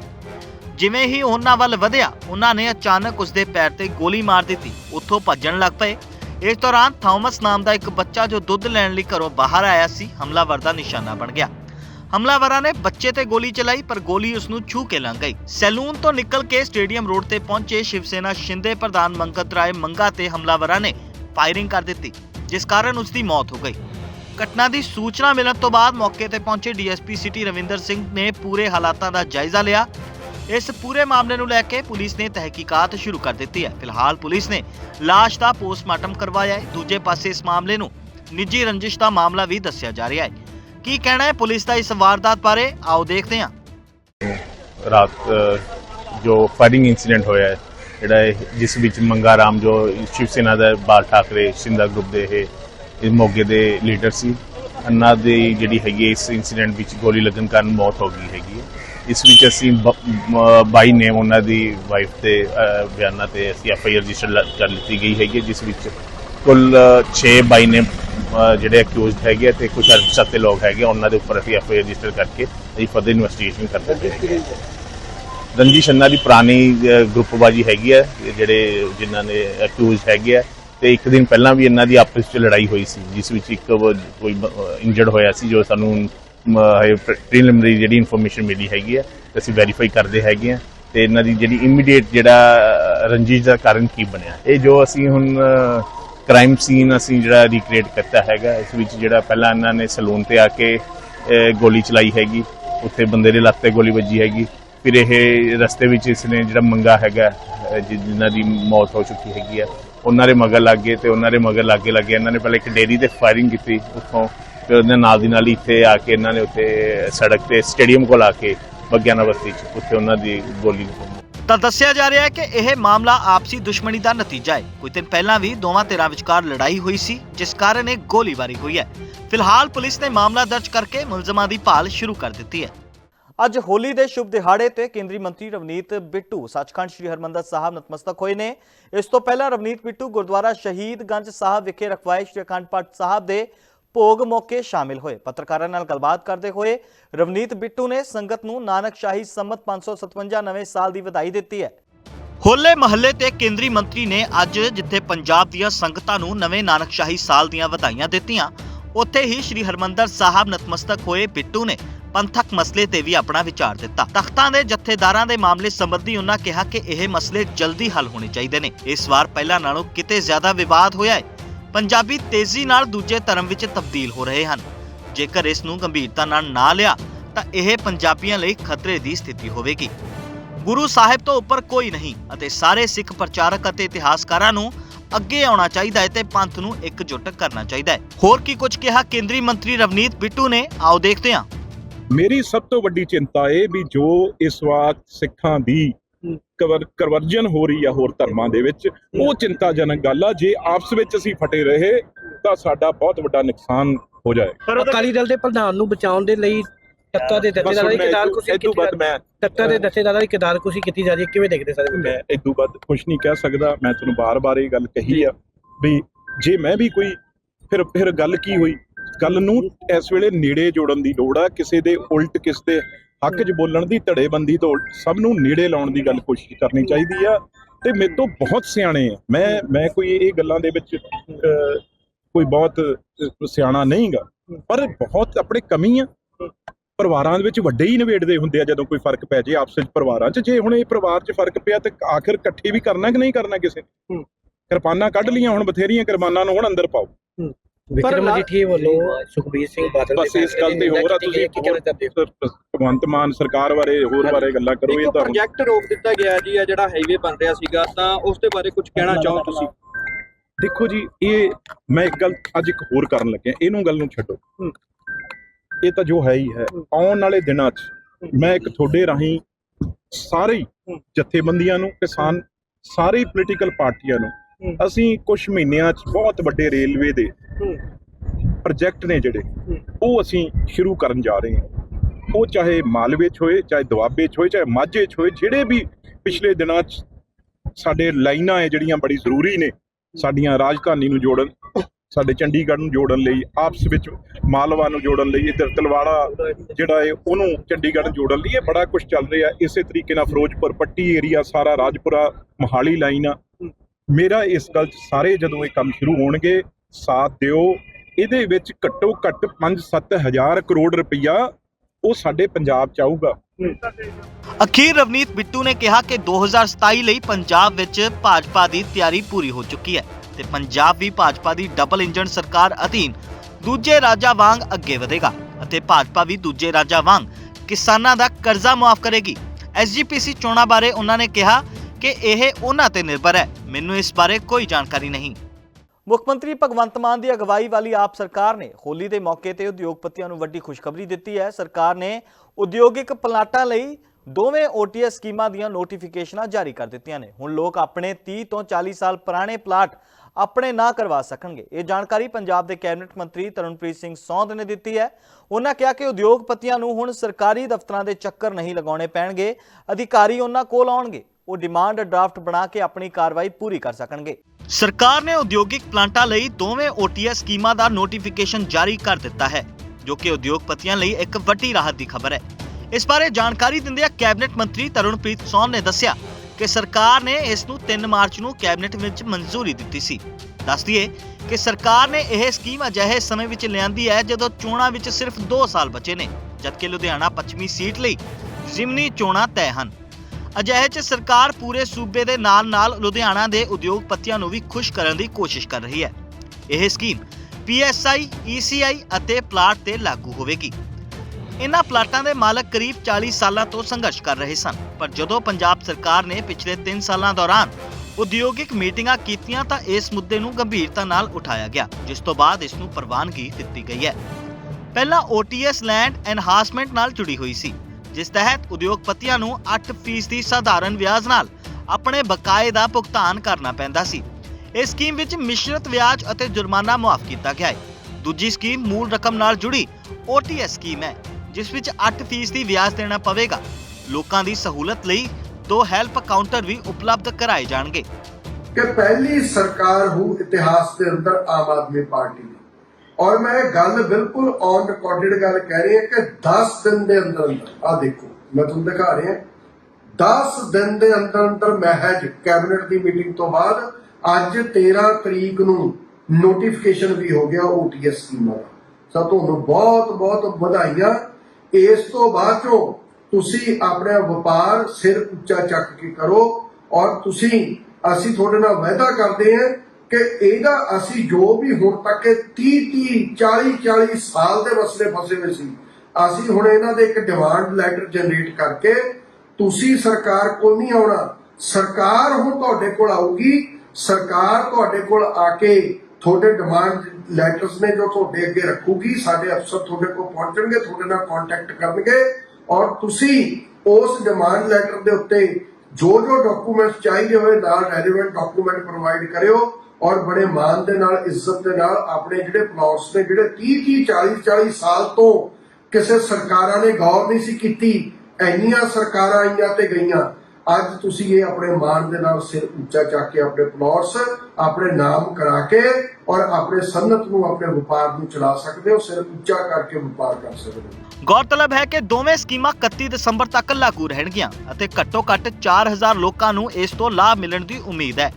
ਜਿਵੇਂ ਹੀ ਉਹਨਾਂ ਵੱਲ ਵਧਿਆ, ਉਹਨਾਂ ਨੇ ਅਚਾਨਕ ਉਸਦੇ ਪੈਰ ਤੇ ਗੋਲੀ ਮਾਰ ਦਿੱਤੀ। ਉੱਥੋਂ ਭੱਜਣ ਲੱਗ ਪਏ। ਇਸ ਦੌਰਾਨ ਥਾਮਸ ਨਾਮ ਦਾ ਇੱਕ ਬੱਚਾ ਜੋ ਦੁੱਧ ਲੈਣ ਲਈ ਘਰੋਂ ਬਾਹਰ ਆਇਆ ਸੀ, ਹਮਲਾਵਰ ਦਾ ਨਿਸ਼ਾਨਾ ਬਣ ਗਿਆ। ਹਮਲਾਵਰਾਂ ਨੇ ਬੱਚੇ ਤੇ ਗੋਲੀ ਚਲਾਈ, ਪਰ ਗੋਲੀ ਉਸ ਨੂੰ ਛੂ ਕੇ ਲੰਘ ਗਈ। ਸੈਲੂਨ ਤੋਂ ਨਿਕਲ ਕੇ ਸਟੇਡੀਅਮ ਰੋਡ ਤੇ ਪਹੁੰਚੇ ਸ਼ਿਵ ਸੈਨਾ ਸ਼ਿੰਦੇ ਪ੍ਰਧਾਨ ਮੰਗਤ ਰਾਏ ਮੰਗਾ ਤੇ ਹਮਲਾਵਰਾਂ ਨੇ ਫਾਇਰਿੰਗ ਕਰ ਦਿੱਤੀ, ਜਿਸ ਕਾਰਨ ਉਸ ਦੀ ਮੌਤ ਹੋ ਗਈ। ਘਟਨਾ ਦੀ ਸੂਚਨਾ ਮਿਲਣ ਤੋਂ ਬਾਅਦ ਮੌਕੇ ਤੇ ਪਹੁੰਚੇ ਡੀਐਸਪੀ ਸਿਟੀ ਰਵਿੰਦਰ ਸਿੰਘ ਨੇ ਪੂਰੇ ਹਾਲਾਤਾਂ ਦਾ ਜਾਇਜ਼ਾ ਲਿਆ। ਇਸ ਪੂਰੇ ਮਾਮਲੇ ਨੂੰ ਲੈ ਕੇ ਪੁਲਿਸ ਨੇ ਤਹਿਕੀਕਾਤ ਸ਼ੁਰੂ ਕਰ ਦਿੱਤੀ ਹੈ। ਫਿਲਹਾਲ ਪੁਲਿਸ ਨੇ ਲਾਸ਼ ਦਾ ਪੋਸਟਮਾਰਟਮ ਕਰਵਾਇਆ ਹੈ। ਦੂਜੇ ਪਾਸੇ ਇਸ ਮਾਮਲੇ ਨੂੰ ਨਿੱਜੀ ਰੰਜਿਸ਼ ਦਾ ਮਾਮਲਾ ਵੀ ਦੱਸਿਆ ਜਾ ਰਿਹਾ ਹੈ। ਕੀ ਕਹਿਣਾ ਹੈ ਪੁਲਿਸ ਦਾ ਇਸ ਵਾਰਦਾਤ ਬਾਰੇ? ਆਓ ਦੇਖਦੇ ਹਾਂ। ਰਾਤ ਜੋ ਫਾਇਰਿੰਗ ਇਨਸੀਡੈਂਟ ਹੋਇਆ ਹੈ, ਜਿਹੜਾ ਜਿਸ ਵਿੱਚ ਮੰਗਾ ਰਾਮ ਜੋ ਸ਼ਿਵ ਸੈਨਾ ਦਾ ਬਾਲ ਠਾਕਰੇ, ਸ਼ਿੰਦਾ ਗਰੁੱਪ ਦੇ ਇਹ ਇਸ ਮੋਗੇ ਦੇ ਲੀਡਰ ਸੀ। ਅੰਨਾ ਦੀ ਜਿਹੜੀ ਹੈਗੀ ਇਸ ਇਨਸੀਡੈਂਟ ਵਿੱਚ ਗੋਲੀ ਲੱਗਣ ਕਾਰਨ ਮੌਤ ਹੋ ਗਈ ਹੈਗੀ ਇਸ ਵਿੱਚ ਅਸੀਂ ਬਾਈ ਨੇਮ ਉਹਨਾਂ ਦੀ ਵਾਈਫ ਤੇ ਬਿਆਨਾਂ ਤੇ ਅਸੀਂ ਐਫ ਆਈ ਆਰ ਰਜਿਸਟਰ ਕਰ ਲਿੱਤੀ ਗਈ ਹੈਗੀ ਜਿਸ ਵਿੱਚ ਕੁੱਲ 6 ਬਾਈ ਨੇਮ ਜਿਹੜੇ ਅਕਿਊਜ਼ਡ ਹੈਗੇ ਤੇ ਕੁਝ ਅਣਪਛਾਤੇ ਲੋਕ ਹੈਗੇ ਉਹਨਾਂ ਦੇ ਉੱਪਰ ਅਸੀਂ ਐਫ ਆਈ ਆਰ ਰਜਿਸਟਰ ਕਰਕੇ ਅਸੀਂ ਫਰਦਰ ਇਨਵੈਸਟੀਗੇਸ਼ਨ ਕਰਦੇ ਪਏ ਹਾਂ। ਰੰਜੀਸ਼ ਅੰਨਾ ਦੀ ਪੁਰਾਣੀ ਅ, ਗਰੁੱਪਬਾਜੀ ਹੈਗੀ ਹੈ ਜਿਹੜੇ ਜਿਨ੍ਹਾਂ ਨੇ ਅਕਿਊਜ਼ ਹੈਗੇ ਆ ਤੇ ਇੱਕ ਦਿਨ ਪਹਿਲਾਂ ਵੀ ਇਹਨਾਂ ਦੀ ਆਪਸ ਵਿੱਚ ਲੜਾਈ ਹੋਈ ਸੀ ਜਿਸ ਵਿੱਚ ਇੱਕ ਕੋਈ ਇੰਜਰਡ ਹੋਇਆ ਸੀ ਜੋ ਸਾਨੂੰ ਪ੍ਰੀਲਿਮਿਨਰੀ ਜਿਹੜੀ ਇਨਫੋਰਮੇਸ਼ਨ ਮਿਲੀ ਹੈਗੀ ਹੈ ਅਸੀਂ ਵੈਰੀਫਾਈ ਕਰਦੇ ਹੈਗੇ ਆ ਤੇ ਇਹਨਾਂ ਦੀ ਜਿਹੜੀ ਇਮੀਡੀਏਟ ਜਿਹੜਾ ਅ, ਦਾ ਕਾਰਨ ਕੀ ਬਣਿਆ? ਇਹ ਜੋ ਅਸੀਂ ਹੁਣ ਕ੍ਰਾਈਮ ਸੀਨ ਅਸੀਂ ਜਿਹੜਾ ਰੀਕ੍ਰੀਏਟ ਕਰਤਾ ਹੈਗਾ ਇਸ ਵਿੱਚ ਜਿਹੜਾ ਪਹਿਲਾਂ ਇਹਨਾਂ ਨੇ ਸਲੂਨ ਤੇ ਆ ਕੇ ਗੋਲੀ ਚਲਾਈ ਹੈਗੀ ਉੱਥੇ ਬੰਦੇ ਦੇ ਲੱਤ ਤੇ ਗੋਲੀ ਵੱਜੀ ਹੈਗੀ ਫਿਰ ਇਹ ਰਸਤੇ ਵਿੱਚ ਇਸ ਨੇ ਜਿਹੜਾ ਮੰਗਾ ਹੈਗਾ ਜਿਨ੍ਹਾਂ ਦੀ ਮੌਤ ਹੋ ਚੁੱਕੀ ਹੈਗੀ ਆ ਉਹਨਾਂ ਦੇ ਮਗਰ ਲੱਗ ਗਏ ਤੇ ਉਹਨਾਂ ਦੇ ਮਗਰ ਲੱਗੇ ਲੱਗੇ ਇਹਨਾਂ ਨੇ ਪਹਿਲਾਂ ਇੱਕ ਡੇਰੀ ਤੇ ਫਾਇਰਿੰਗ ਕੀਤੀ ਉੱਥੋਂ ਫਿਰ ਉਹਦੇ ਨਾਲ ਦੀ ਨਾਲ ਇੱਥੇ ਆ ਕੇ ਇਹਨਾਂ ਨੇ ਉੱਥੇ ਸੜਕ ਤੇ ਸਟੇਡੀਅਮ ਕੋਲ ਆ ਕੇ ਬਗਿਆਨਾ ਬਸਤੀ ਚ ਉੱਥੇ ਉਹਨਾਂ ਦੀ ਗੋਲੀ ਤਾਂ ਦੱਸਿਆ ਜਾ ਰਿਹਾ ਹੈ ਕਿ ਇਹ ਮਾਮਲਾ ਆਪਸੀ ਦੁਸ਼ਮਣੀ ਦਾ ਨਤੀਜਾ ਹੈ। ਕੁਝ ਦਿਨ ਪਹਿਲਾਂ ਵੀ ਦੋਵਾਂ ਧਿਰਾਂ ਵਿਚਕਾਰ ਲੜਾਈ ਹੋਈ ਸੀ ਜਿਸ ਕਾਰਨ ਇਹ ਗੋਲੀਬਾਰੀ ਹੋਈ ਹੈ। ਫਿਲਹਾਲ ਪੁਲਿਸ ਨੇ ਮਾਮਲਾ ਦਰਜ ਕਰਕੇ ਮੁਲਜ਼ਮਾਂ ਦੀ ਭਾਲ ਸ਼ੁਰੂ ਕਰ ਦਿੱਤੀ ਹੈ। ਅੱਜ ਹੋਲੀ ਦੇ ਸ਼ੁਭ ਦਿਹਾੜੇ ਤੇ ਕੇਂਦਰੀ ਮੰਤਰੀ ਰਵਨੀਤ ਬਿੱਟੂ ਸੱਚਖੰਡ ਸ੍ਰੀ ਹਰਮੰਦਰ ਸਾਹਿਬ ਨਤਮਸਤਕ ਹੋਏ ਨੇ। ਇਸ ਤੋਂ ਪਹਿਲਾਂ ਰਵਨੀਤ ਬਿੱਟੂ ਗੁਰਦੁਆਰਾ ਸ਼ਹੀਦਗੰਜ ਸਾਹਿਬ ਵਿਖੇ ਰਖਵਾਏ ਸ੍ਰੀ ਅਖੰਡ ਪਾਠ ਸਾਹਿਬ ਦੇ ਭੋਗ ਮੌਕੇ ਸ਼ਾਮਿਲ ਹੋਏ। ਪੱਤਰਕਾਰਾਂ ਨਾਲ ਗੱਲਬਾਤ ਕਰਦੇ ਹੋਏ ਰਵਨੀਤ ਬਿੱਟੂ ਨੇ ਸੰਗਤ ਨੂੰ ਨਾਨਕ ਸੰਮਤ 557 ਨਵੇਂ ਸਾਲ ਦੀ ਵਧਾਈ ਦਿੱਤੀ ਹੈ। ਹੋਲੇ ਮਹੱਲੇ ਤੇ ਕੇਂਦਰੀ ਮੰਤਰੀ ਨੇ ਅੱਜ ਜਿੱਥੇ ਪੰਜਾਬ ਦੀਆਂ ਸੰਗਤਾਂ ਨੂੰ ਨਵੇਂ ਨਾਨਕ ਸਾਲ ਦੀਆਂ ਵਧਾਈਆਂ ਦਿੱਤੀਆਂ, ਉੱਥੇ ਹੀ ਸ੍ਰੀ ਹਰਮੰਦਰ ਸਾਹਿਬ ਨਤਮਸਤਕ ਹੋਏ ਬਿੱਟੂ ਨੇ ਪੰਥਕ ਮਸਲੇ ਤੇ ਵੀ ਆਪਣਾ ਵਿਚਾਰ ਦਿੱਤਾ। ਤਖਤਾਂ ਦੇ ਜਥੇਦਾਰਾਂ ਦੇ ਮਾਮਲੇ ਸੰਬੰਧੀ ਉਹਨਾਂ ਕਿਹਾ ਕਿ ਇਹ ਮਸਲੇ ਜਲਦੀ ਹੱਲ ਹੋਣੇ ਚਾਹੀਦੇ ਨੇ। ਇਸ ਵਾਰ ਪਹਿਲਾਂ ਨਾਲੋਂ ਕਿਤੇ ਜ਼ਿਆਦਾ ਵਿਵਾਦ ਹੋਇਆ ਹੈ। ਪੰਜਾਬੀ ਤੇਜ਼ੀ ਨਾਲ ਦੂਜੇ ਧਰਮ ਵਿੱਚ ਤਬਦੀਲ ਹੋ ਰਹੇ ਹਨ। ਜੇਕਰ ਇਸ ਨੂੰ ਗੰਭੀਰਤਾ ਨਾਲ ਨਾ ਲਿਆ, ਤਾਂ ਇਹ ਪੰਜਾਬੀਆਂ ਲਈ ਖਤਰੇ ਦੀ ਸਥਿਤੀ ਹੋਵੇਗੀ। ਗੁਰੂ ਸਾਹਿਬ ਤੋਂ ਉੱਪਰ ਕੋਈ ਨਹੀਂ ਅਤੇ ਸਾਰੇ ਸਿੱਖ ਪ੍ਰਚਾਰਕ ਅਤੇ ਇਤਿਹਾਸਕਾਰਾਂ ਨੂੰ ਅੱਗੇ ਆਉਣਾ ਚਾਹੀਦਾ ਹੈ ਤੇ ਪੰਥ ਨੂੰ ਇਕਜੁੱਟ ਕਰਨਾ ਚਾਹੀਦਾ ਹੈ। ਹੋਰ ਕੀ ਕੁਝ ਕਿਹਾ ਕੇਂਦਰੀ ਮੰਤਰੀ ਰਵਨੀਤ ਬਿੱਟੂ ਨੇ? ਆਓ ਦੇਖਦੇ ਹਾਂ। ਮੇਰੀ ਸਭ ਤੋਂ ਵੱਡੀ ਚਿੰਤਾ ਇਹ ਵੀ ਜੋ ਇਸ ਵਕਤ ਸਿੱਖਾਂ ਦੀ ਕਨਵਰਜਨ ਹੋ ਰਹੀ ਆ ਹੋਰ ਧਰਮਾਂ ਦੇ ਵਿੱਚ ਉਹ ਚਿੰਤਾਜਨਕ ਗੱਲ ਆ ਜੇ ਆਪਸ ਵਿੱਚ ਅਸੀਂ ਫਟੇ ਰਹੇ ਤਾਂ ਸਾਡਾ ਬਹੁਤ ਵੱਡਾ ਨੁਕਸਾਨ ਹੋ ਜਾਏ ਅਕਾਲੀ ਦਲ ਦੇ ਪ੍ਰਧਾਨ ਨੂੰ ਬਚਾਉਣ ਦੇ ਲਈ ਤੱਤਾ ਦੇ ਹੁਣ ਦੀ ਕਿਦਾਰ ਕੁਸ਼ੀ ਕੀਤੀ ਬਾਅਦ ਮੈਂ ਤੱਤਾ ਦੇ ਦਸਤੇਦਾਰਾਂ ਦੀ ਕਿਦਾਰ ਕੁਸ਼ੀ ਕੀਤੀ ਜਾ ਰਹੀ ਹੈ ਕਿਵੇਂ ਦੇਖਦੇ ਸਾਰੇ ਮੈਂ ਇਦੋਂ ਬਾਅਦ ਕੁਝ ਨਹੀਂ ਕਹਿ ਸਕਦਾ ਮੈਂ ਤੁਹਾਨੂੰ ਬਾਰ-ਬਾਰ ਇਹ ਗੱਲ ਕਹੀ ਆ ਵੀ ਜੇ ਮੈਂ ਵੀ ਕੋਈ ਫਿਰ ਫਿਰ ਗੱਲ ਕੀ ਹੋਈ? ਗੱਲ ਨੂੰ ਇਸ ਵੇਲੇ ਨੇੜੇ ਜੋੜਨ ਦੀ ਲੋੜ ਆ ਕਿਸੇ ਦੇ ਉਲਟ ਕਿਸ ਦੇ ਹੱਕ 'ਚ ਬੋਲਣ ਦੀ ਧੜੇਬੰਦੀ ਤੋਂ ਸਭ ਨੂੰ ਨੇੜੇ ਲਾਉਣ ਦੀ ਗੱਲ ਕੋਸ਼ਿਸ਼ ਕਰਨੀ ਚਾਹੀਦੀ ਆ। ਤੇ ਮੇਰੇ ਤੋਂ ਬਹੁਤ ਸਿਆਣੇ ਆ। ਮੈਂ ਮੈਂ ਕੋਈ ਇਹ ਗੱਲਾਂ ਦੇ ਵਿੱਚ ਕੋਈ ਬਹੁਤ ਸਿਆਣਾ ਨਹੀਂਗਾ। ਪਰ ਬਹੁਤ ਆਪਣੇ ਕਮੀ ਆ। ਪਰਿਵਾਰਾਂ ਦੇ ਵਿੱਚ ਵੱਡੇ ਹੀ ਨਿਬੇੜਦੇ ਹੁੰਦੇ ਆ ਜਦੋਂ ਕੋਈ ਫ਼ਰਕ ਪੈ ਜੇ ਆਪਸ ਵਿੱਚ ਪਰਿਵਾਰਾਂ 'ਚ। ਜੇ ਹੁਣ ਇਹ ਪਰਿਵਾਰ 'ਚ ਫ਼ਰਕ ਪਿਆ ਤੇ ਆਖਿਰ ਇਕੱਠੇ ਵੀ ਕਰਨਾ ਕਿ ਨਹੀਂ ਕਰਨਾ ਕਿਸੇ ਨੇ? ਕਿਰਪਾਨਾਂ ਕੱਢ ਲੀਆਂ ਹੁਣ ਬਥੇਰੀਆਂ ਕਿਰਪਾਨਾਂ ਨੂੰ ਹੁਣ ਅੰਦਰ ਪਾਓ। ਵਿਕਰਮ ਮਜੀਠੀਏ ਵੱਲੋਂ ਸੁਖਬੀਰ ਸਿੰਘ ਬਾਦਲ ਬਸ ਇਸ ਗੱਲ ਤੇ ਹੋਰ ਆ ਤੁਸੀਂ ਭਗਵੰਤ ਮਾਨ ਸਰਕਾਰ ਬਾਰੇ ਹੋਰ ਬਾਰੇ ਗੱਲਾਂ ਕਰੋ ਇਹ ਤਾਂ ਪ੍ਰੋਜੈਕਟ ਰੋਕ ਦਿੱਤਾ ਗਿਆ ਜੀ ਆ ਜਿਹੜਾ ਹਾਈਵੇ ਬਣ ਰਿਹਾ ਸੀਗਾ ਤਾਂ ਉਸ ਦੇ ਬਾਰੇ ਕੁਝ ਕਹਿਣਾ ਚਾਹੋ ਤੁਸੀਂ? ਦੇਖੋ ਜੀ ਇਹ ਮੈਂ ਇੱਕ ਗੱਲ ਅੱਜ ਇੱਕ ਹੋਰ ਕਰਨ ਲੱਗਿਆ ਇਹਨੂੰ ਗੱਲ ਨੂੰ ਛੱਡੋ। ਇਹ ਤਾਂ ਜੋ ਹੈ ਹੀ ਹੈ ਆਉਣ ਵਾਲੇ ਦਿਨਾਂ 'ਚ ਮੈਂ ਇੱਕ ਤੁਹਾਡੇ ਰਾਹੀਂ ਸਾਰੇ ਜਥੇਬੰਦੀਆਂ ਨੂੰ ਕਿਸਾਨ ਸਾਰੇ ਪੋਲੀਟੀਕਲ ਪਾਰਟੀਆਂ ਨੂੰ ਅਸੀਂ ਕੁਝ ਮਹੀਨਿਆਂ 'ਚ ਬਹੁਤ ਵੱਡੇ ਰੇਲਵੇ ਦੇ ਪ੍ਰੋਜੈਕਟ ਨੇ ਜਿਹੜੇ ਉਹ ਅਸੀਂ ਸ਼ੁਰੂ ਕਰਨ ਜਾ ਰਹੇ ਹਾਂ। ਉਹ ਚਾਹੇ ਮਾਲਵੇ 'ਚ ਹੋਏ ਚਾਹੇ ਦੁਆਬੇ 'ਚ ਹੋਏ ਚਾਹੇ ਮਾਝੇ 'ਚ ਹੋਏ ਜਿਹੜੇ ਵੀ ਪਿਛਲੇ ਦਿਨਾਂ 'ਚ ਸਾਡੇ ਲਾਈਨਾਂ ਹੈ ਜਿਹੜੀਆਂ ਬੜੀ ਜ਼ਰੂਰੀ ਨੇ ਸਾਡੀਆਂ ਰਾਜਧਾਨੀ ਨੂੰ ਜੋੜਨ ਸਾਡੇ ਚੰਡੀਗੜ੍ਹ ਨੂੰ ਜੋੜਨ ਲਈ ਆਪਸ ਵਿੱਚ ਮਾਲਵਾ ਨੂੰ ਜੋੜਨ ਲਈ ਇੱਧਰ ਤਲਵਾੜਾ ਜਿਹੜਾ ਹੈ ਉਹਨੂੰ ਚੰਡੀਗੜ੍ਹ ਨੂੰ ਜੋੜਨ ਲਈ ਇਹ ਬੜਾ ਕੁਝ ਚੱਲ ਰਿਹਾ। ਇਸੇ ਤਰੀਕੇ ਨਾਲ ਫਿਰੋਜ਼ਪੁਰ ਪੱਟੀ ਏਰੀਆ ਸਾਰਾ ਰਾਜਪੁਰਾ ਮੋਹਾਲੀ ਲਾਈਨ ਆ ਮੇਰਾ ਇਸ ਗੱਲ 'ਚ ਸਾਰੇ ਜਦੋਂ ਇਹ ਕੰਮ ਸ਼ੁਰੂ ਹੋਣਗੇ, ਸਾਥ ਦਿਓ। ਇਹਦੇ ਵਿੱਚ ਘੱਟੋ ਘੱਟ 5-7 ਕਰੋੜ ਰੁਪਈਆ ਉਹ ਸਾਡੇ ਪੰਜਾਬ 'ਚ ਆਊਗਾ। ਅਖੀਰ ਰਵਨੀਤ ਬਿੱਟੂ ਨੇ ਕਿਹਾ ਕਿ 2027 ਲਈ ਪੰਜਾਬ ਵਿੱਚ ਭਾਜਪਾ ਦੀ ਤਿਆਰੀ ਪੂਰੀ ਹੋ ਚੁੱਕੀ ਹੈ ਤੇ ਪੰਜਾਬ ਵੀ ਭਾਜਪਾ ਦੀ ਡਬਲ ਇੰਜਨ ਸਰਕਾਰ ਅਧੀਨ ਦੂਜੇ ਰਾਜਾਂ ਵਾਂਗ ਅੱਗੇ ਵਧੇਗਾ ਅਤੇ ਭਾਜਪਾ ਵੀ ਦੂਜੇ ਰਾਜਾਂ ਵਾਂਗ ਕਿਸਾਨਾਂ ਦਾ ਕਰਜ਼ਾ ਮਾਫ ਕਰੇਗੀ। ਐਸਜੀਪੀਸੀ ਚੋਣਾਂ ਬਾਰੇ ਉਹਨਾਂ ਨੇ ਕਿਹਾ ਕਿ ਇਹ ਉਹਨਾਂ ਤੇ ਨਿਰਭਰ ਹੈ। ਮੈਨੂੰ ਇਸ ਬਾਰੇ ਕੋਈ ਜਾਣਕਾਰੀ ਨਹੀਂ। ਮੁੱਖ ਮੰਤਰੀ ਭਗਵੰਤ ਮਾਨ ਦੀ ਅਗਵਾਈ ਵਾਲੀ ਆਪ ਸਰਕਾਰ ਨੇ ਹੋਲੀ ਦੇ ਮੌਕੇ ਤੇ ਉਦਯੋਗਪਤੀਆਂ ਨੂੰ ਵੱਡੀ ਖੁਸ਼ਖਬਰੀ ਦਿੱਤੀ ਹੈ। ਸਰਕਾਰ ਨੇ ਉਦਯੋਗਿਕ ਪਲਾਟਾਂ ਲਈ ਦੋਵੇਂ ਓਟੀਐਸ ਸਕੀਮਾਂ ਦੀਆਂ ਨੋਟੀਫਿਕੇਸ਼ਨਾਂ ਜਾਰੀ ਕਰ ਦਿੱਤੀਆਂ ਨੇ। ਹੁਣ ਲੋਕ ਆਪਣੇ 30 ਤੋਂ 40 ਸਾਲ ਪੁਰਾਣੇ ਪਲਾਟ ਆਪਣੇ ਨਾਂ ਕਰਵਾ ਸਕਣਗੇ। ਇਹ ਜਾਣਕਾਰੀ ਪੰਜਾਬ ਦੇ ਕੈਬਨਿਟ ਮੰਤਰੀ ਤਰਨਪ੍ਰੀਤ ਸਿੰਘ ਸੌਂਦ ਨੇ ਦਿੱਤੀ ਹੈ। ਉਹਨਾਂ ਕਿਹਾ ਕਿ ਉਦਯੋਗਪਤੀਆਂ ਨੂੰ ਹੁਣ ਸਰਕਾਰੀ ਦਫ਼ਤਰਾਂ ਦੇ ਚੱਕਰ ਨਹੀਂ ਲਗਾਉਣੇ ਪੈਣਗੇ। ਅਧਿਕਾਰੀ ਉਹਨਾਂ ਕੋਲ ਆਉਣਗੇ। ਉਹ ਡਿਮਾਂਡ ਡਰਾਫਟ ਬਣਾ ਕੇ ਆਪਣੀ ਕਾਰਵਾਈ ਪੂਰੀ ਕਰ ਸਕਣਗੇ। ਸਰਕਾਰ ਨੇ ਉਦਯੋਗਿਕ ਪਲਾਂਟਾਂ ਲਈ ਦੋਵੇਂ ਓਟੀਐਸ ਸਕੀਮਾਂ ਦਾ ਨੋਟੀਫਿਕੇਸ਼ਨ ਜਾਰੀ ਕਰ ਦਿੱਤਾ ਹੈ, ਜੋ ਕਿ ਉਦਯੋਗਪਤੀਆਂ ਲਈ ਇੱਕ ਵੱਡੀ ਰਾਹਤ ਦੀ ਖਬਰ ਹੈ। ਇਸ ਬਾਰੇ ਜਾਣਕਾਰੀ ਦਿੰਦਿਆਂ ਕੈਬਨਿਟ ਮੰਤਰੀ ਤਰੁਣਪ੍ਰੀਤ ਸੌਨ ਨੇ ਦੱਸਿਆ ਕਿ ਸਰਕਾਰ ਨੇ ਇਸ ਨੂੰ 3 ਮਾਰਚ ਨੂੰ ਕੈਬਨਿਟ ਵਿੱਚ ਮਨਜ਼ੂਰੀ ਦਿੱਤੀ ਸੀ। ਦੱਸ ਦਈਏ ਕਿ ਸਰਕਾਰ ਨੇ ਇਹ ਸਕੀਮ ਅਜਿਹੇ ਸਮੇਂ ਵਿੱਚ ਲਿਆਂਦੀ ਹੈ ਜਦੋਂ ਚੋਣਾਂ ਵਿੱਚ ਸਿਰਫ 2 ਸਾਲ ਬਚੇ ਨੇ, ਜਦਕਿ ਲੁਧਿਆਣਾ ਪੱਛਮੀ ਸੀਟ ਲਈ ਜ਼ਿਮਨੀ ਚੋਣਾਂ ਤੈਅ ਹਨ। ਅਜਿਹੇ 'ਚ ਸਰਕਾਰ ਪੂਰੇ ਸੂਬੇ ਦੇ ਨਾਲ-ਨਾਲ ਲੁਧਿਆਣਾ ਦੇ ਉਦਯੋਗਪਤੀਆਂ ਨੂੰ ਵੀ ਖੁਸ਼ ਕਰਨ ਦੀ ਕੋਸ਼ਿਸ਼ ਕਰ ਰਹੀ ਹੈ। ਇਹ ਸਕੀਮ ਪੀਐਸਆਈ ਈਸੀਆਈ ਅਤੇ ਪਲਾਟ ਤੇ ਲਾਗੂ ਹੋਵੇਗੀ। ਇਨ੍ਹਾਂ ਪਲਾਟਾਂ ਦੇ ਮਾਲਕ ਕਰੀਬ 40 ਸਾਲਾਂ ਤੋਂ ਸੰਘਰਸ਼ ਕਰ ਰਹੇ ਸਨ, ਪਰ ਜਦੋਂ ਪੰਜਾਬ ਸਰਕਾਰ ਨੇ ਪਿਛਲੇ 3 ਸਾਲਾਂ ਦੌਰਾਨ ਉਦਯੋਗਿਕ ਮੀਟਿੰਗਾਂ ਕੀਤੀਆਂ ਤਾਂ ਇਸ ਮੁੱਦੇ ਨੂੰ ਗੰਭੀਰਤਾ ਨਾਲ ਉਠਾਇਆ ਗਿਆ, ਜਿਸ ਤੋਂ ਬਾਅਦ ਇਸ ਨੂੰ ਪ੍ਰਵਾਨਗੀ ਦਿੱਤੀ ਗਈ ਹੈ। ਪਹਿਲਾਂ OTS ਲੈਂਡ ਐਨਹਾਂਸਮੈਂਟ ਨਾਲ ਜੁੜੀ ਹੋਈ ਸੀ। ਜਿਸ ਤਹਿਤ ਉਦਯੋਗਪਤੀਆਂ ਨੂੰ 8% ਦੀ ਸਾਧਾਰਨ ਵਿਆਜ ਨਾਲ ਆਪਣੇ ਬਕਾਏ ਦਾ ਭੁਗਤਾਨ ਕਰਨਾ ਪੈਂਦਾ ਸੀ। ਇਸ ਸਕੀਮ ਵਿੱਚ ਮਿਸ਼ਰਤ ਵਿਆਜ ਅਤੇ ਜੁਰਮਾਨਾ ਮੁਆਫ ਕੀਤਾ ਗਿਆ ਹੈ। ਦੂਜੀ ਸਕੀਮ ਮੂਲ ਰਕਮ ਨਾਲ ਜੁੜੀ OTS ਸਕੀਮ ਹੈ, ਜਿਸ ਵਿੱਚ 8% ਦੀ ਵਿਆਜ ਦੇਣਾ ਪਵੇਗਾ। ਲੋਕਾਂ ਦੀ ਸਹੂਲਤ ਲਈ ਦੋ ਹੈਲਪ ਕਾਊਂਟਰ ਵੀ ਉਪਲਬਧ ਕਰਾਏ ਜਾਣਗੇ। ਕਿ ਪਹਿਲੀ ਸਰਕਾਰ ਹੋ ਇਤਿਹਾਸ ਦੇ ਅੰਦਰ ਆਮ ਆਦਮੀ ਪਾਰਟੀ ਔਰ ਮੈਂ ਗੱਲ ਬਿਲਕੁਲ ਔਨ ਰਿਕਾਰਡਡ ਗੱਲ ਕਹਿ ਰਹੀ ਕਿ 10 ਦਿਨ ਦੇ ਅੰਦਰ ਆ ਦੇਖੋ, ਮੈਂ ਤੁਹਾਨੂੰ ਦਿਖਾ ਰਿਹਾ 10 ਦਿਨ ਦੇ ਅੰਦਰ ਅੰਦਰ ਮਹਿਜ ਕੈਬਨਿਟ ਦੀ ਮੀਟਿੰਗ ਤੋਂ ਬਾਅਦ ਅੱਜ 13 ਤਰੀਕ ਨੂੰ ਨੋਟੀਫਿਕੇਸ਼ਨ ਵੀ ਹੋ ਗਿਆ ਓਟੀਐਸ ਸਕੀਮਾਂ ਦਾ ਸੋ ਤੁਹਾਨੂੰ ਬਹੁਤ ਬਹੁਤ ਵਧਾਈਆਂ। ਇਸ ਤੋਂ ਬਾਅਦ ਚੋਂ ਤੁਸੀਂ ਆਪਣਾ ਵਪਾਰ ਸਿਰ ਉੱਚਾ ਚੱਕ ਕੇ ਕਰੋ ਔਰ ਤੁਸੀਂ, ਅਸੀਂ ਤੁਹਾਡੇ ਨਾਲ ਵਾਅਦਾ ਕਰਦੇ ਹਾਂ ਕਿ ਇਹਦਾ ਅਸੀਂ ਜੋ ਵੀ ਹੁਣ ਤੱਕ 30 30 40 40 ਸਾਲ ਦੇ ਮਸਲੇ ਫਸੇ ਹੋਏ ਸੀ, ਅਸੀਂ ਹੁਣ ਇਹਨਾਂ ਦੇ ਇੱਕ ਡਿਮਾਂਡ ਲੈਟਰ ਜਨਰੇਟ ਕਰਕੇ ਤੁਸੀਂ ਸਰਕਾਰ ਕੋਲ ਨਹੀਂ ਆਉਣਾ। ਸਰਕਾਰ ਹੁਣ ਤੁਹਾਡੇ ਕੋਲ ਆਊਗੀ, ਸਰਕਾਰ ਤੁਹਾਡੇ ਕੋਲ ਆ ਕੇ ਤੁਹਾਡੇ ਡਿਮਾਂਡ ਲੈਟਰਸ ਨੇ ਜੋ ਤੁਹਾਡੇ ਅੱਗੇ ਰੱਖੂਗੀ, ਸਾਡੇ ਅਫਸਰ ਤੁਹਾਡੇ ਕੋਲ ਪਹੁੰਚਣਗੇ, ਤੁਹਾਡੇ ਨਾਲ ਕੰਟੈਕਟ ਕਰਨਗੇ ਔਰ ਤੁਸੀਂ ਉਸ ਡਿਮਾਂਡ ਲੈਟਰ ਦੇ ਉੱਤੇ ਜੋ ਜੋ ਡਾਕੂਮੈਂਟਸ ਚਾਹੀਦੇ ਹੋਏ ਨਾਲ ਰੈਲੇਵੈਂਟ ਡਾਕੂਮੈਂਟ ਪ੍ਰੋਵਾਈਡ ਕਰਿਓ। ਔਰ ਬੜੇ ਮਾਨ ਦੇ ਨਾਲ, ਇੱਜ਼ਤ ਦੇ ਨਾਲ ਆਪਣੇ ਜਿਹੜੇ ਪਲਾਟਸ ਨੇ, ਜਿਹੜੇ 30 30 40 40 ਸਾਲ ਤੋਂ ਕਿਸੇ ਸਰਕਾਰਾਂ ਨੇ ਗੌਰ ਨਹੀਂ ਸੀ ਕੀਤੀ, ਇੰਨੀਆਂ ਸਰਕਾਰਾਂ ਆਈਆਂ ਤੇ ਗਈਆਂ। ਅੱਜ ਤੁਸੀਂ ਇਹ ਆਪਣੇ ਮਾਣ ਦੇ ਨਾਲ ਸਿਰ ਉੱਚਾ ਚੱਕ ਕੇ ਆਪਣੇ ਪਲਾਟਸ ਆਪਣੇ ਨਾਮ ਕਰਾ ਕੇ ਔਰ ਆਪਣੇ ਸਨਤ ਨੂੰ, ਆਪਣੇ ਵਪਾਰ ਨੂੰ ਚਲਾ ਸਕਦੇ ਹੋ, ਸਿਰ ਉੱਚਾ ਕਰਕੇ ਵਪਾਰ ਕਰ ਸਕਦੇ ਹੋ। ਗੌਰਤਲਬ ਹੈ ਕਿ ਦੋਵੇਂ ਸਕੀਮਾਂ 31 ਦਸੰਬਰ ਤੱਕ ਲਾਗੂ ਰਹਿਣਗੀਆਂ ਅਤੇ ਘੱਟੋ-ਘੱਟ 4000 ਲੋਕਾਂ ਨੂੰ ਇਸ ਤੋਂ ਲਾਭ ਮਿਲਣ ਦੀ ਉਮੀਦ ਹੈ।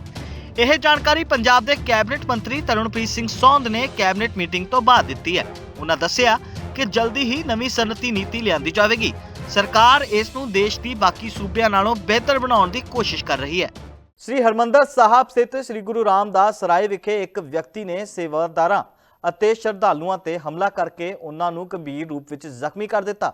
ਇਹ ਜਾਣਕਾਰੀ ਪੰਜਾਬ ਦੇ ਕੈਬਨਿਟ ਮੰਤਰੀ ਤਰਨਪ੍ਰੀਤ ਸਿੰਘ ਸੌਂਦ ਨੇ ਕੈਬਨਿਟ ਮੀਟਿੰਗ ਤੋਂ ਬਾਅਦ ਦਿੱਤੀ ਹੈ। ਉਹਨਾਂ ਦੱਸਿਆ ਕਿ ਜਲਦੀ ਹੀ ਨਵੀਂ ਸਨਅਤੀ ਨੀਤੀ ਲਿਆਂਦੀ ਜਾਵੇਗੀ। ਸਰਕਾਰ ਇਸ ਨੂੰ ਦੇਸ਼ ਦੀ ਬਾਕੀ ਸੂਬਿਆਂ ਨਾਲੋਂ ਬਿਹਤਰ ਬਣਾਉਣ ਦੀ ਕੋਸ਼ਿਸ਼ ਕਰ ਰਹੀ ਹੈ। ਸ੍ਰੀ ਹਰਮੰਦਰ ਸਾਹਿਬ ਸਥਿਤ ਸ੍ਰੀ ਗੁਰੂ ਰਾਮਦਾਸ ਰਾਏ ਵਿਖੇ ਇੱਕ ਵਿਅਕਤੀ ਨੇ ਸੇਵਾਦਾਰਾਂ ਅਤੇ ਸ਼ਰਧਾਲੂਆਂ ਤੇ ਹਮਲਾ ਕਰਕੇ ਉਹਨਾਂ ਨੂੰ ਗੰਭੀਰ ਰੂਪ ਵਿੱਚ ਜ਼ਖਮੀ ਕਰ ਦਿੱਤਾ।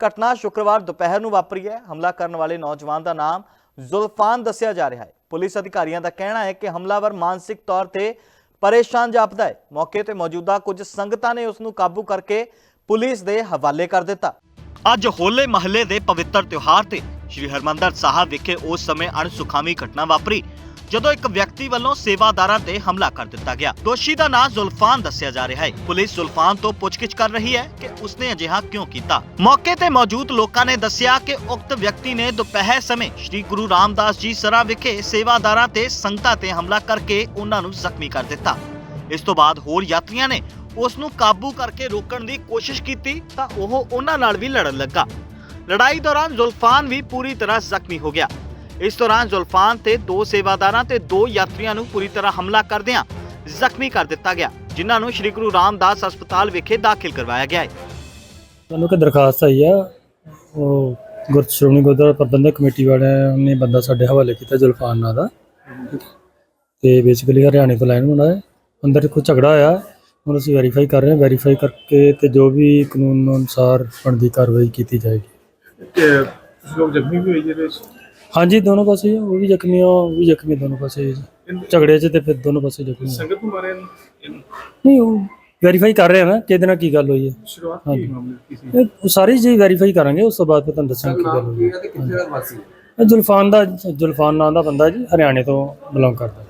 ਘਟਨਾ ਸ਼ੁੱਕਰਵਾਰ ਦੁਪਹਿਰ ਨੂੰ ਵਾਪਰੀ ਹੈ। ਹਮਲਾ ਕਰਨ ਵਾਲੇ ਨੌਜਵਾਨ ਦਾ ਨਾਮ ਜ਼ੁਲਫਾਨ ਦੱਸਿਆ ਜਾ ਰਿਹਾ ਹੈ। ਪੁਲਿਸ ਅਧਿਕਾਰੀਆਂ ਦਾ ਕਹਿਣਾ ਹੈ ਕਿ ਹਮਲਾਵਰ ਮਾਨਸਿਕ ਤੌਰ ਤੇ ਪਰੇਸ਼ਾਨ ਜਾਪਦਾ ਹੈ। ਮੌਕੇ ਤੇ ਮੌਜੂਦਾ ਕੁਝ ਸੰਗਤਾਂ ਨੇ ਉਸ ਨੂੰ ਕਾਬੂ ਕਰਕੇ ਪੁਲਿਸ ਦੇ ਹਵਾਲੇ ਕਰ ਦਿੱਤਾ। ਅੱਜ ਹੋਲੇ ਮਹੱਲੇ ਦੇ ਪਵਿੱਤਰ ਤਿਉਹਾਰ ਤੇ ਸ੍ਰੀ ਹਰਮੰਦਰ ਸਾਹਿਬ ਵਿਖੇ ਉਸ ਸਮੇਂ ਅਣਸੁਖਾਵੀ ਘਟਨਾ ਵਾਪਰੀ। ਜਦੋਂ ਇੱਕ ਵਿਅਕਤੀ ਵੱਲੋਂ ਸੇਵਾਦਾਰਾਂ ਤੇ ਹਮਲਾ ਕਰ ਦਿੱਤਾ ਗਿਆ। ਦੋਸ਼ੀ ਦਾ ਨਾਂ ਜ਼ੁਲਫਾਨ ਦੱਸਿਆ ਜਾ ਰਿਹਾ ਹੈ। ਪੁਲਿਸ ਜ਼ੁਲਫਾਨ ਤੋਂ ਪੁੱਛਗਿੱਛ ਕਰ ਰਹੀ ਹੈ ਕਿ ਉਸਨੇ ਅਜਿਹਾ ਕਿਉਂ ਕੀਤਾ। ਮੌਕੇ ਤੇ ਮੌਜੂਦ ਲੋਕਾਂ ਨੇ ਦੱਸਿਆ ਕਿ ਉਕਤ ਵਿਅਕਤੀ ਨੇ ਦੁਪਹਿਰ ਸਮੇਂ ਸ੍ਰੀ ਗੁਰੂ ਰਾਮਦਾਸ ਜੀ ਸਰਾ ਵਿਖੇ ਸੇਵਾਦਾਰਾਂ ਤੇ ਸੰਗਤਾਂ ਤੇ ਹਮਲਾ ਕਰਕੇ ਉਹਨਾਂ ਨੂੰ ਜ਼ਖਮੀ ਕਰ ਦਿੱਤਾ। ਇਸ ਤੋਂ ਬਾਅਦ ਹੋਰ ਯਾਤਰੀਆਂ ਨੇ ਉਸ ਨੂੰ ਕਾਬੂ ਕਰਕੇ ਰੋਕਣ ਦੀ ਕੋਸ਼ਿਸ਼ ਕੀਤੀ ਤਾਂ ਉਹ ਉਹਨਾਂ ਨਾਲ ਵੀ ਲੜਨ ਲੱਗਾ। ਲੜਾਈ ਦੌਰਾਨ ਜ਼ੁਲਫਾਨ ਵੀ ਪੂਰੀ ਤਰ੍ਹਾਂ ਜ਼ਖਮੀ ਹੋ ਗਿਆ। ਇਸ ਦੌਰਾਨ ਜ਼ੁਲਫਾਨ ਤੇ ਦੋ ਸੇਵਾਦਾਰਾਂ ਤੇ ਦੋ ਯਾਤਰੀਆਂ ਨੂੰ ਪੂਰੀ ਤਰ੍ਹਾਂ ਹਮਲਾ ਕਰਦਿਆਂ ਜ਼ਖਮੀ ਕਰ ਦਿੱਤਾ ਗਿਆ ਜਿਨ੍ਹਾਂ ਨੂੰ ਸ੍ਰੀ ਗੁਰੂ ਰਾਮਦਾਸ ਹਸਪਤਾਲ ਵਿਖੇ ਦਾਖਲ ਕਰਵਾਇਆ ਗਿਆ ਹੈ। ਸਾਨੂੰ ਇੱਕ ਦਰਖਾਸਤ ਆਈ ਆ ਉਹ ਗੁਰ ਸ਼੍ਰੋਮਣੀ ਗੁਰਦੁਆਰਾ ਪ੍ਰਬੰਧਕ ਕਮੇਟੀ ਵਾਲਿਆਂ ਨੇ ਬੰਦਾ ਸਾਡੇ ਹਵਾਲੇ ਕੀਤਾ ਜ਼ੁਲਫਾਨ ਨਾਂ ਦਾ। ਤੇ ਬੇਸਿਕਲੀ ਹਰਿਆਣੇ ਤੋਂ ਲਾਈਨ ਹੋਣਾ ਹੈ ਅੰਦਰ ਕੋਈ ਝਗੜਾ ਆਇਆ ਹੁਣ ਅਸੀਂ ਵੈਰੀਫਾਈ ਕਰ ਰਹੇ ਹਾਂ ਵੈਰੀਫਾਈ ਕਰਕੇ ਤੇ ਜੋ ਵੀ ਕਾਨੂੰਨ ਅਨੁਸਾਰ ਬਣਦੀ ਕਾਰਵਾਈ ਕੀਤੀ ਜਾਏਗੀ। ਕਿ ਲੋਕ ਜ਼ਖਮੀ ਵੀ ਹੋਏ ਵਿੱਚ ਹਾਂਜੀ ਦੋਨੋਂ ਪਾਸੇ ਉਹ ਵੀ ਜ਼ਖਮੀ ਆ ਉਹ ਵੀ ਜ਼ਖਮੀ ਦੋਨੋਂ ਪਾਸੇ ਜੀ। ਝਗੜੇ 'ਚ ਤੇ ਫਿਰ ਦੋਨੋਂ ਪਾਸੇ ਜ਼ਖਮੀ ਆ। ਸੰਗਤ ਨੂੰ ਮਾਰਿਆ ਇਹਨੂੰ? ਨਹੀਂ ਉਹ ਵੈਰੀਫਾਈ ਕਰ ਰਹੇ ਆ ਨਾ ਕਿਹਦੇ ਨਾਲ ਕੀ ਗੱਲ ਹੋਈ ਹੈ ਸ਼ੁਰੂਆਤ। ਕੀ ਮਾਮਲੇ ਦੀ ਸੀ? ਇਹ ਉਹ ਸਾਰੀ ਚੀਜ਼ ਵੈਰੀਫਾਈ ਕਰਾਂਗੇ ਉਸ ਤੋਂ ਬਾਅਦ ਫਿਰ ਤੁਹਾਨੂੰ ਦੱਸਾਂਗੇ ਕੀ ਗੱਲ ਹੋਈ ਹੈ ਇਹ ਜ਼ੁਲਫਾਨ ਦਾ ਜ਼ੁਲਫਾਨ ਨਾਂ ਦਾ ਬੰਦਾ ਜੀ ਹਰਿਆਣੇ ਤੋਂ ਬਿਲੋਂਗ ਕਰਦਾ।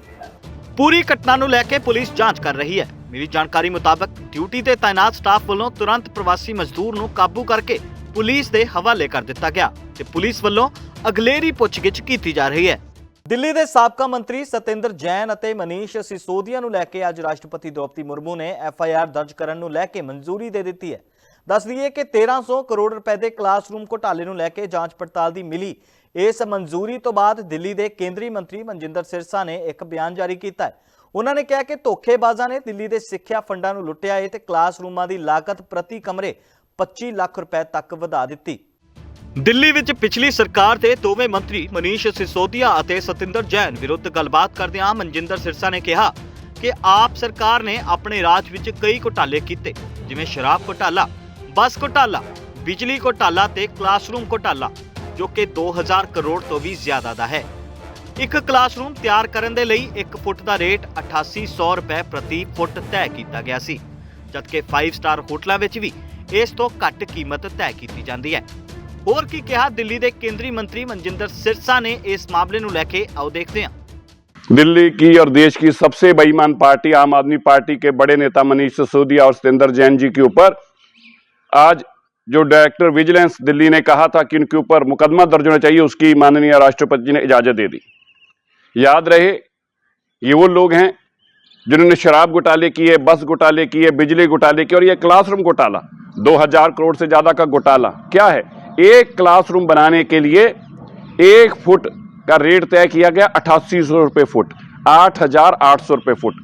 ਪੂਰੀ ਘਟਨਾ ਨੂੰ ਲੈ ਕੇ ਪੁਲਿਸ ਜਾਂਚ ਕਰ ਰਹੀ ਹੈ। ਮਿਲੀ ਜਾਣਕਾਰੀ ਮੁਤਾਬਕ ਡਿਊਟੀ ਤੇ ਤਾਇਨਾਤ ਸਟਾਫ ਵੱਲੋਂ ਤੁਰੰਤ ਪ੍ਰਵਾਸੀ ਮਜ਼ਦੂਰ ਨੂੰ ਕਾਬੂ ਕਰਕੇ ਪੁਲਿਸ ਦੇ ਹਵਾਲੇ ਕਰ ਦਿੱਤਾ ਗਿਆ ਤੇ ਪੁਲਿਸ ਵੱਲੋਂ ਅਗਲੇਰੀ ਪੁੱਛਗਿੱਛ ਕੀਤੀ ਜਾ ਰਹੀ ਹੈ। ਦਿੱਲੀ ਦੇ ਸਾਬਕਾ ਮੰਤਰੀ ਸਤਿੰਦਰ ਜੈਨ ਅਤੇ ਮਨੀਸ਼ ਸਿਸੋਦੀਆ ਨੂੰ ਲੈ ਕੇ ਅੱਜ ਰਾਸ਼ਟਰਪਤੀ ਦ੍ਰੋਪਦੀ ਮੁਰਮੂ ਨੇ ਐਫ ਆਈ ਆਰ ਦਰਜ ਕਰਨ ਨੂੰ ਲੈ ਕੇ ਮਨਜ਼ੂਰੀ ਦੇ ਦਿੱਤੀ ਹੈ। ਦੱਸ ਦਈਏ ਕਿ 1300 ਕਰੋੜ ਰੁਪਏ ਦੇ ਕਲਾਸਰੂਮ ਘੁਟਾਲੇ ਨੂੰ ਲੈ ਕੇ ਜਾਂਚ ਪੜਤਾਲ ਦੀ ਮਿਲੀ। ਇਸ ਮਨਜ਼ੂਰੀ ਤੋਂ ਬਾਅਦ ਦਿੱਲੀ ਦੇ ਕੇਂਦਰੀ ਮੰਤਰੀ ਮਨਜਿੰਦਰ ਸਿਰਸਾ ਨੇ ਇੱਕ ਬਿਆਨ ਜਾਰੀ ਕੀਤਾ ਹੈ। ਉਹਨਾਂ ਨੇ ਕਿਹਾ ਕਿ ਧੋਖੇਬਾਜ਼ਾਂ ਨੇ ਦਿੱਲੀ ਦੇ ਸਿੱਖਿਆ ਫੰਡਾਂ ਨੂੰ ਲੁੱਟਿਆ ਹੈ ਤੇ ਕਲਾਸਰੂਮਾਂ ਦੀ ਲਾਗਤ ਪ੍ਰਤੀ ਕਮਰੇ 25 ਲੱਖ ਰੁਪਏ ਤੱਕ ਵਧਾ ਦਿੱਤੀ। ਦਿੱਲੀ ਵਿੱਚ ਪਿਛਲੀ ਸਰਕਾਰ ਦੇ ਦੋਵੇਂ ਮੰਤਰੀ ਮਨੀਸ਼ ਸਿਸੋਦੀਆ ਅਤੇ ਸਤਿੰਦਰ ਜੈਨ ਵਿਰੁੱਧ ਗੱਲਬਾਤ ਕਰਦਿਆਂ ਮਨਜਿੰਦਰ ਸਿਰਸਾ ਨੇ ਕਿਹਾ ਕਿ ਆਪ ਸਰਕਾਰ ਨੇ ਆਪਣੇ ਰਾਜ ਵਿੱਚ ਕਈ ਘੁਟਾਲੇ ਕੀਤੇ, ਜਿਵੇਂ ਸ਼ਰਾਬ ਘੁਟਾਲਾ, ਬੱਸ ਘੁਟਾਲਾ, ਬਿਜਲੀ ਘੁਟਾਲਾ ਤੇ ਕਲਾਸਰੂਮ ਘੁਟਾਲਾ, ਜੋ ਕਿ 2000 ਕਰੋੜ ਤੋਂ ਵੀ ਜ਼ਿਆਦਾ ਦਾ ਹੈ। ਇੱਕ ਕਲਾਸਰੂਮ ਤਿਆਰ ਕਰਨ ਦੇ ਲਈ 1 ਫੁੱਟ ਦਾ ਰੇਟ 8800 ਰੁਪਏ ਪ੍ਰਤੀ ਫੁੱਟ ਤੈਅ ਕੀਤਾ ਗਿਆ ਸੀ, ਜਦਕਿ 5 ਸਟਾਰ ਹੋਟਲਾਂ ਵਿੱਚ ਵੀ ਇਸ ਤੋਂ ਘੱਟ ਕੀਮਤ ਤੈਅ ਕੀਤੀ ਜਾਂਦੀ ਹੈ ਹੋਰ ਕੀ ਕਿਹਾ ਦਿੱਲੀ ਦੇ ਕੇਂਦਰੀ ਮੰਤਰੀ ਮਨਜਿੰਦਰ ਸਿਰਸਾ ਨੇ ਇਸ ਮਾਮਲੇ ਨੂੰ ਲੈ ਕੇ ਆਓ ਦੇਖਦੇ ਹਾਂ दिल्ली की और देश की सबसे बेईमान पार्टी आम आदमी पार्टी के बड़े नेता मनीष सिसोदिया और सतेंद्र जैन जी के ऊपर आज जो डायरेक्टर विजिलेंस दिल्ली ने कहा था कि उनके ऊपर मुकदमा दर्ज होना चाहिए उसकी माननीय राष्ट्रपति जी ने इजाजत दे दी याद रहे ये वो लोग हैं जिन्होंने शराब घोटाले किए बस घोटाले किए बिजली घोटाले किए और ये क्लासरूम घोटाला 2000 करोड़ से ज़्यादा का घोटाला। क्या है? एक क्लासरूम बनाने के लिए एक फुट का रेट तय किया गया, अठासी सौ रुपये फुट, आठ हज़ार आठ सौ रुपये फुट।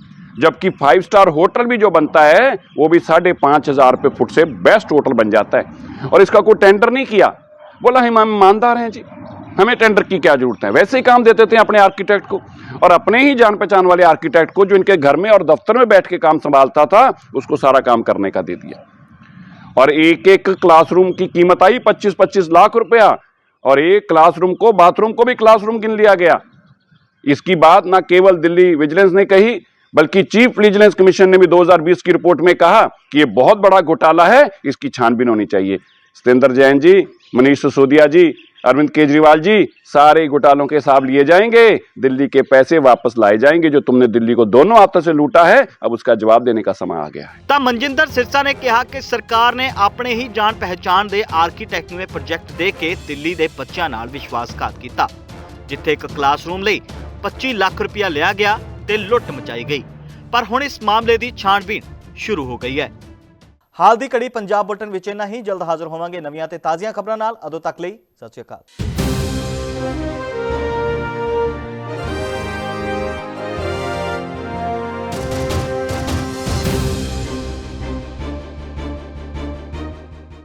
जबकि फाइव स्टार होटल भी जो बनता है, वो भी साढ़े पाँच हज़ार रुपये फुट से बेस्ट होटल बन जाता है। और इसका कोई टेंडर नहीं किया। बोला हम ईमानदार हैं जी। हमें टेंडर की क्या ज़रूरत है? वैसे ही काम देते थे अपने आर्किटेक्ट को। और अपने ही जान पहचान वाले आर्किटेक्ट को, जो इनके घर में और दफ्तर में बैठ के काम संभालता था, उसको सारा काम करने का दे दिया। और एक एक क्लासरूम की कीमत आई 25-25 लाख रुपया। और एक क्लासरूम को, बाथरूम को भी क्लासरूम गिन लिया गया। इसकी बात ना केवल दिल्ली विजिलेंस ने कही, बल्कि चीफ विजिलेंस कमीशन ने भी 2020 की रिपोर्ट में कहा कि ये बहुत बड़ा घोटाला है, इसकी छानबीन होनी चाहिए। सतेंद्र जैन जी, मनीष सिसोदिया जी अरविंद केजरीवाल जी सारे घोटालों के हिसाब लिए जाएंगे दिल्ली के पैसे वापस लाए जाएंगे जो तुमने दिल्ली को दोनों हाथों से लूटा है अब उसका जवाब देने का समय आ गया है ਤਾਂ ਮਨਜਿੰਦਰ ਸਿਰਸਾ ਨੇ ਕਿਹਾ ਕਿ ਸਰਕਾਰ ਨੇ ਆਪਣੇ ਹੀ ਜਾਣ ਪਹਿਚਾਣ ਦੇ ਆਰਕੀਟੈਕਟ ਨੂੰ ਇਹ ਪ੍ਰੋਜੈਕਟ ਦੇ ਕੇ ਦਿੱਲੀ ਦੇ ਬੱਚਿਆਂ ਨਾਲ ਵਿਸ਼ਵਾਸਘਾਤ ਕੀਤਾ ਜਿੱਥੇ ਇੱਕ ਕਲਾਸਰੂਮ ਲਈ 25 ਲੱਖ ਰੁਪਇਆ ਲਿਆ ਗਿਆ ਤੇ ਲੁੱਟ ਮਚਾਈ ਗਈ ਪਰ ਹੁਣ ਇਸ ਮਾਮਲੇ ਦੀ ਛਾਣਬੀਣ ਸ਼ੁਰੂ ਹੋ ਗਈ ਹੈ ਹਾਲ ਦੀ ਘੜੀ ਪੰਜਾਬ ਬੁਲਟਨ ਵਿੱਚ ਇੰਨਾ ਹੀ ਜਲਦ ਹਾਜ਼ਰ ਹੋਵਾਂਗੇ ਨਵੀਆਂ ਤੇ ਤਾਜ਼ੀਆਂ ਖਬਰਾਂ ਨਾਲ ਉਦੋਂ ਤੱਕ ਲਈ ਸਤਿ ਸ਼੍ਰੀ ਅਕਾਲ